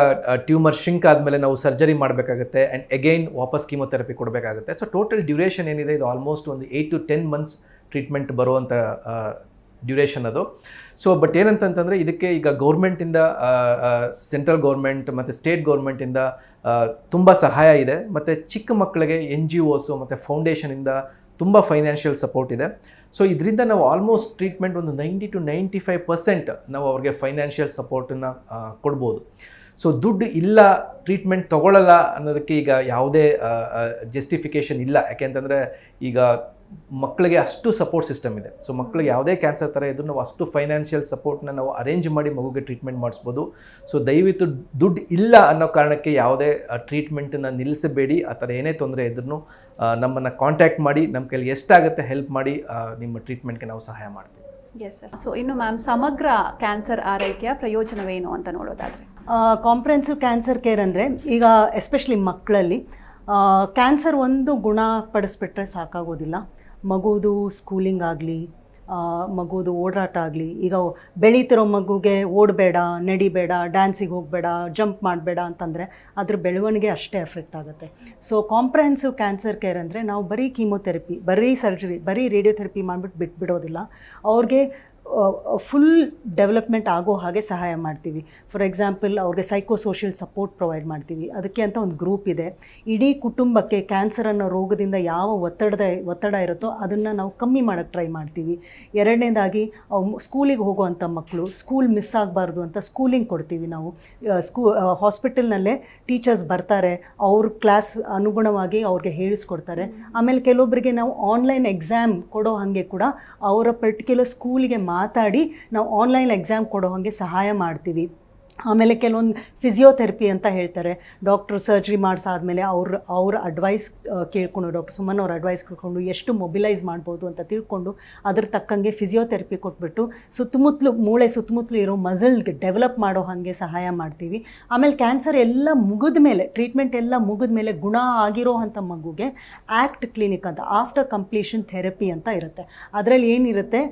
ಟ್ಯೂಮರ್ ಶಿಂಕ್ ಆದಮೇಲೆ ನಾವು ಸರ್ಜರಿ ಮಾಡಬೇಕಾಗುತ್ತೆ. ಆ್ಯಂಡ್ ಎಗೈನ್ ವಾಪಸ್ ಕೀಮೋಥೆರಪಿ ಕೊಡಬೇಕಾಗುತ್ತೆ. ಸೊ ಟೋಟಲ್ ಡ್ಯೂರೇಷನ್ ಏನಿದೆ, ಇದು ಆಲ್ಮೋಸ್ಟ್ ಒಂದು eight to ten months treatment ಬರುವಂಥ ಡ್ಯೂರೇಷನ್ ಅದು. ಸೊ ಬಟ್ ಏನಂತಂತಂದರೆ, ಇದಕ್ಕೆ ಈಗ ಗೌರ್ಮೆಂಟಿಂದ ಸೆಂಟ್ರಲ್ ಗೌರ್ಮೆಂಟ್ ಮತ್ತು ಸ್ಟೇಟ್ ಗೌರ್ಮೆಂಟಿಂದ ತುಂಬ ಸಹಾಯ ಇದೆ. ಮತ್ತು ಚಿಕ್ಕ ಮಕ್ಕಳಿಗೆ ಎನ್ ಜಿ ಓಸು ಮತ್ತು ಫೌಂಡೇಶನಿಂದ ತುಂಬ ಫೈನಾನ್ಷಿಯಲ್ ಸಪೋರ್ಟ್ ಇದೆ. ಸೊ ಇದರಿಂದ ನಾವು ಆಲ್ಮೋಸ್ಟ್ ಟ್ರೀಟ್ಮೆಂಟ್ ಒಂದು ninety to ninety five percent ನಾವು ಅವ್ರಿಗೆ ಫೈನಾನ್ಷಿಯಲ್ ಸಪೋರ್ಟನ್ನು ಕೊಡ್ಬೋದು. ಸೊ ದುಡ್ಡು ಇಲ್ಲ ಟ್ರೀಟ್ಮೆಂಟ್ ತೊಗೊಳ್ಳಲ್ಲ ಅನ್ನೋದಕ್ಕೆ ಈಗ ಯಾವುದೇ ಜಸ್ಟಿಫಿಕೇಷನ್ ಇಲ್ಲ. ಯಾಕೆಂತಂದರೆ ಈಗ ಮಕ್ಕಳಿಗೆ ಅಷ್ಟು ಸಪೋರ್ಟ್ ಸಿಸ್ಟಮ್ ಇದೆ. ಸೊ ಮಕ್ಕಳಿಗೆ ಯಾವುದೇ ಕ್ಯಾನ್ಸರ್ ಥರ ಇದ್ರೂ ನಾವು ಅಷ್ಟು ಫೈನಾನ್ಷಿಯಲ್ ಸಪೋರ್ಟ್ನ ನಾವು ಅರೇಂಜ್ ಮಾಡಿ ಮಗುಗೆ ಟ್ರೀಟ್ಮೆಂಟ್ ಮಾಡಿಸ್ಬೋದು. ಸೊ ದಯವಿಟ್ಟು ದುಡ್ಡು ಇಲ್ಲ ಅನ್ನೋ ಕಾರಣಕ್ಕೆ ಯಾವುದೇ ಟ್ರೀಟ್ಮೆಂಟನ್ನು ನಿಲ್ಲಿಸಬೇಡಿ. ಆ ಥರ ಏನೇ ತೊಂದರೆ ಇದ್ರೂ ನಮ್ಮನ್ನು ಕಾಂಟ್ಯಾಕ್ಟ್ ಮಾಡಿ ನಮ್ಮ ಕೈಲಿ ಎಷ್ಟಾಗುತ್ತೆ ಹೆಲ್ಪ್ ಮಾಡಿ ನಿಮ್ಮ ಟ್ರೀಟ್ಮೆಂಟ್ಗೆ ನಾವು ಸಹಾಯ ಮಾಡ್ತೀವಿ. ಎಸ್ ಸರ್ ಸೊ ಇನ್ನು ಮ್ಯಾಮ್ ಸಮಗ್ರ ಕ್ಯಾನ್ಸರ್ ಆರೈಕೆಯ ಪ್ರಯೋಜನವೇನು ಅಂತ ನೋಡೋದಾದರೆ? ಕಾಂಪ್ರೆನ್ಸಿವ್ ಕ್ಯಾನ್ಸರ್ ಕೇರ್ ಅಂದರೆ ಈಗ ಎಸ್ಪೆಷಲಿ ಮಕ್ಕಳಲ್ಲಿ ಕ್ಯಾನ್ಸರ್ ಒಂದು ಗುಣಪಡಿಸ್ಬಿಟ್ರೆ ಸಾಕಾಗೋದಿಲ್ಲ. ಮಗುದು ಸ್ಕೂಲಿಂಗ್ ಆಗಲಿ ಮಗುದು ಓಡಾಟ ಆಗಲಿ, ಈಗ ಬೆಳೀತಿರೋ ಮಗುಗೆ ಓಡಬೇಡ, ನಡಿಬೇಡ ಡ್ಯಾನ್ಸಿಗೆ ಹೋಗಬೇಡ ಜಂಪ್ ಮಾಡಬೇಡ ಅಂತಂದರೆ ಅದ್ರ ಬೆಳವಣಿಗೆ ಅಷ್ಟೇ ಎಫೆಕ್ಟ್ ಆಗುತ್ತೆ. ಸೊ ಕಾಂಪ್ರಹೆನ್ಸಿವ್ ಕ್ಯಾನ್ಸರ್ ಕೇರ್ ಅಂದರೆ ನಾವು ಬರೀ ಕೀಮೋಥೆರಪಿ ಬರೀ ಸರ್ಜರಿ ಬರೀ ರೇಡಿಯೋಥೆರಪಿ ಮಾಡಿಬಿಟ್ಟು ಬಿಟ್ಬಿಡೋದಿಲ್ಲ ಅವ್ರಿಗೆ ಫುಲ್ ಡೆವಲಪ್ಮೆಂಟ್ ಆಗೋ ಹಾಗೆ ಸಹಾಯ ಮಾಡ್ತೀವಿ. ಫಾರ್ ಎಕ್ಸಾಂಪಲ್ ಅವ್ರಿಗೆ ಸೈಕೋ ಸೋಷಿಯಲ್ ಸಪೋರ್ಟ್ ಪ್ರೊವೈಡ್ ಮಾಡ್ತೀವಿ. ಅದಕ್ಕೆ ಅಂತ ಒಂದು ಗ್ರೂಪ್ ಇದೆ. ಇಡೀ ಕುಟುಂಬಕ್ಕೆ ಕ್ಯಾನ್ಸರ್ ಅನ್ನೋ ರೋಗದಿಂದ ಯಾವ ಒತ್ತಡದ, ಒತ್ತಡ ಇರುತ್ತೋ ಅದನ್ನು ನಾವು ಕಮ್ಮಿ ಮಾಡೋಕ್ಕೆ ಟ್ರೈ ಮಾಡ್ತೀವಿ. ಎರಡನೇದಾಗಿ ಸ್ಕೂಲಿಗೆ ಹೋಗುವಂಥ ಮಕ್ಕಳು ಸ್ಕೂಲ್ ಮಿಸ್ ಆಗಬಾರ್ದು ಅಂತ ಸ್ಕೂಲಿಂಗ್ ಕೊಡ್ತೀವಿ ನಾವು. ಸ್ಕೂ ಹಾಸ್ಪಿಟಲ್ನಲ್ಲೇ ಟೀಚರ್ಸ್ ಬರ್ತಾರೆ. ಅವ್ರ ಕ್ಲಾಸ್ ಅನುಗುಣವಾಗಿ ಅವ್ರಿಗೆ ಹೇಳಿಸ್ಕೊಡ್ತಾರೆ. ಆಮೇಲೆ ಕೆಲವೊಬ್ಬರಿಗೆ ನಾವು ಆನ್ಲೈನ್ ಎಕ್ಸಾಮ್ ಕೊಡೋ ಹಾಗೆ ಕೂಡ ಅವರ ಪರ್ಟಿಕ್ಯುಲರ್ ಸ್ಕೂಲಿಗೆ ಮಾತಾಡಿ ನಾವು ಆನ್ಲೈನ್ ಎಕ್ಸಾಮ್ ಕೊಡೋ ಹಾಗೆ ಸಹಾಯ ಮಾಡ್ತೀವಿ. ಆಮೇಲೆ ಕೆಲವೊಂದು ಫಿಸಿಯೋಥೆರಪಿ ಅಂತ ಹೇಳ್ತಾರೆ. ಡಾಕ್ಟ್ರು ಸರ್ಜರಿ ಮಾಡಿಸಾದ್ಮೇಲೆ ಅವ್ರ ಅವ್ರ ಅಡ್ವೈಸ್ ಕೇಳ್ಕೊಂಡು ಡಾಕ್ಟರ್ ಸುಮನ್ ಅವ್ರ ಅಡ್ವೈಸ್ ಕೇಳ್ಕೊಂಡು ಎಷ್ಟು ಮೊಬಿಲೈಸ್ ಮಾಡ್ಬೋದು ಅಂತ ತಿಳ್ಕೊಂಡು ಅದ್ರ ತಕ್ಕಂಗೆ ಫಿಸಿಯೋಥೆರಪಿ ಕೊಟ್ಬಿಟ್ಟು ಸುತ್ತಮುತ್ತಲು ಮೂಳೆ ಸುತ್ತಮುತ್ತಲು ಇರೋ ಮಸಲ್ಗೆ ಡೆವಲಪ್ ಮಾಡೋ ಹಾಗೆ ಸಹಾಯ ಮಾಡ್ತೀವಿ. ಆಮೇಲೆ ಕ್ಯಾನ್ಸರ್ ಎಲ್ಲ ಮುಗಿದ ಮೇಲೆ ಟ್ರೀಟ್ಮೆಂಟ್ ಎಲ್ಲ ಮುಗಿದ ಮೇಲೆ ಗುಣ ಆಗಿರೋ ಅಂಥ ಮಗುಗೆ ಆ್ಯಕ್ಟ್ ಕ್ಲಿನಿಕ್ ಅಂತ ಆಫ್ಟರ್ ಕಂಪ್ಲೀಷನ್ ಥೆರಪಿ ಅಂತ ಇರುತ್ತೆ. ಅದರಲ್ಲಿ ಏನಿರುತ್ತೆ,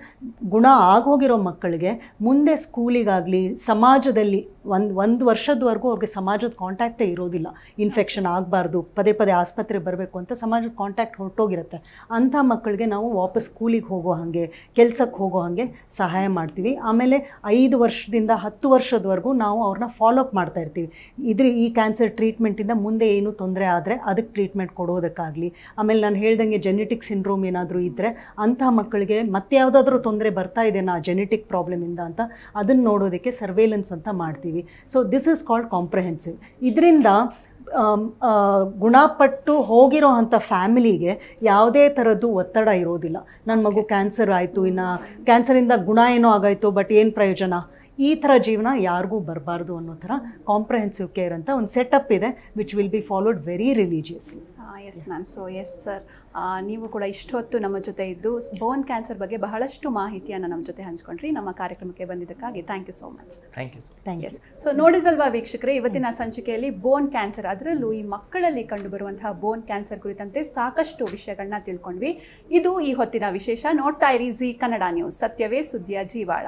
ಗುಣ ಆಗೋಗಿರೋ ಮಕ್ಕಳಿಗೆ ಮುಂದೆ ಸ್ಕೂಲಿಗಾಗಲಿ ಸಮಾಜದಲ್ಲಿ ಒಂದು ಒಂದು ವರ್ಷದವರೆಗೂ ಅವ್ರಿಗೆ ಸಮಾಜದ ಕಾಂಟ್ಯಾಕ್ಟೇ ಇರೋದಿಲ್ಲ. ಇನ್ಫೆಕ್ಷನ್ ಆಗಬಾರ್ದು, ಪದೇ ಪದೇ ಆಸ್ಪತ್ರೆ ಬರಬೇಕು ಅಂತ ಸಮಾಜದ ಕಾಂಟ್ಯಾಕ್ಟ್ ಹೊರಟೋಗಿರುತ್ತೆ. ಅಂಥ ಮಕ್ಕಳಿಗೆ ನಾವು ವಾಪಸ್ ಸ್ಕೂಲಿಗೆ ಹೋಗೋ ಹಾಗೆ ಕೆಲಸಕ್ಕೆ ಹೋಗೋ ಹಾಗೆ ಸಹಾಯ ಮಾಡ್ತೀವಿ. ಆಮೇಲೆ ಐದು ವರ್ಷದಿಂದ ಹತ್ತು ವರ್ಷದವರೆಗೂ ನಾವು ಅವ್ರನ್ನ ಫಾಲೋಅಪ್ ಮಾಡ್ತಾ ಇರ್ತೀವಿ. ಇದ್ರ ಈ ಕ್ಯಾನ್ಸರ್ ಟ್ರೀಟ್ಮೆಂಟಿಂದ ಮುಂದೆ ಏನು ತೊಂದರೆ ಆದರೆ ಅದಕ್ಕೆ ಟ್ರೀಟ್ಮೆಂಟ್ ಕೊಡೋದಕ್ಕಾಗಲಿ. ಆಮೇಲೆ ನಾನು ಹೇಳ್ದಂಗೆ ಜೆನೆಟಿಕ್ ಸಿಂಡ್ರೋಮ್ ಏನಾದರೂ ಇದ್ದರೆ ಅಂಥ ಮಕ್ಕಳಿಗೆ ಮತ್ತೆ ಯಾವುದಾದ್ರೂ ತೊಂದರೆ ಬರ್ತಾ ಇದೆನಾ ಜೆನೆಟಿಕ್ ಪ್ರಾಬ್ಲಮಿಂದ ಅಂತ ಅದನ್ನು ನೋಡೋದಕ್ಕೆ ಸರ್ವೇಲೆನ್ಸ್ ಅಂತ ಮಾಡ್ತೀವಿ. So this is called comprehensive ಇದರಿಂದ ಗುಣಪಟ್ಟು ಹೋಗಿರೋ ಅಂಥ ಫ್ಯಾಮಿಲಿಗೆ ಯಾವುದೇ ಥರದ್ದು ಒತ್ತಡ ಇರೋದಿಲ್ಲ. ನನ್ನ ಮಗು ಕ್ಯಾನ್ಸರ್ ಆಯಿತು ಇನ್ನು ಕ್ಯಾನ್ಸರಿಂದ ಗುಣ ಏನೋ ಆಗೋಯ್ತು ಬಟ್ ಏನು ಪ್ರಯೋಜನ? ಈ ಥರ ಜೀವನ ಯಾರಿಗೂ ಬರಬಾರ್ದು ಅನ್ನೋ ಥರ ಕಾಂಪ್ರಹೆನ್ಸಿವ್ ಕೇರ್ ಅಂತ ಒಂದು ಸೆಟಪ್ ಇದೆ which will be followed very religiously yes ma'am so yes sir ನೀವು ಕೂಡ ಇಷ್ಟೊತ್ತು ನಮ್ಮ ಜೊತೆ ಇದ್ದು ಬೋನ್ ಕ್ಯಾನ್ಸರ್ ಬಗ್ಗೆ ಬಹಳಷ್ಟು ಮಾಹಿತಿಯನ್ನು ನಮ್ಮ ಜೊತೆ ಹಂಚ್ಕೊಂಡ್ರಿ. ನಮ್ಮ ಕಾರ್ಯಕ್ರಮಕ್ಕೆ ಬಂದಿದ್ದಕ್ಕಾಗಿ thank you so much thank you thank you so ನೋಡಿದ್ರಲ್ವಾ ವೀಕ್ಷಕರೇ ಇವತ್ತಿನ ಸಂಚಿಕೆಯಲ್ಲಿ ಬೋನ್ ಕ್ಯಾನ್ಸರ್ ಅದರಲ್ಲೂ ಈ ಮಕ್ಕಳಲ್ಲಿ ಕಂಡುಬರುವಂತಹ ಬೋನ್ ಕ್ಯಾನ್ಸರ್ ಕುರಿತಂತೆ ಸಾಕಷ್ಟು ವಿಷಯಗಳನ್ನ ತಿಳ್ಕೊಂಡ್ವಿ. ಇದು ಈ ಹೊತ್ತಿನ ವಿಶೇಷ. ನೋಡ್ತಾ ಇರಿ ಜಿ ಕನ್ನಡ ನ್ಯೂಸ್ ಸತ್ಯವೇ ಸುದ್ದಿಯ ಜೀವಾಳ.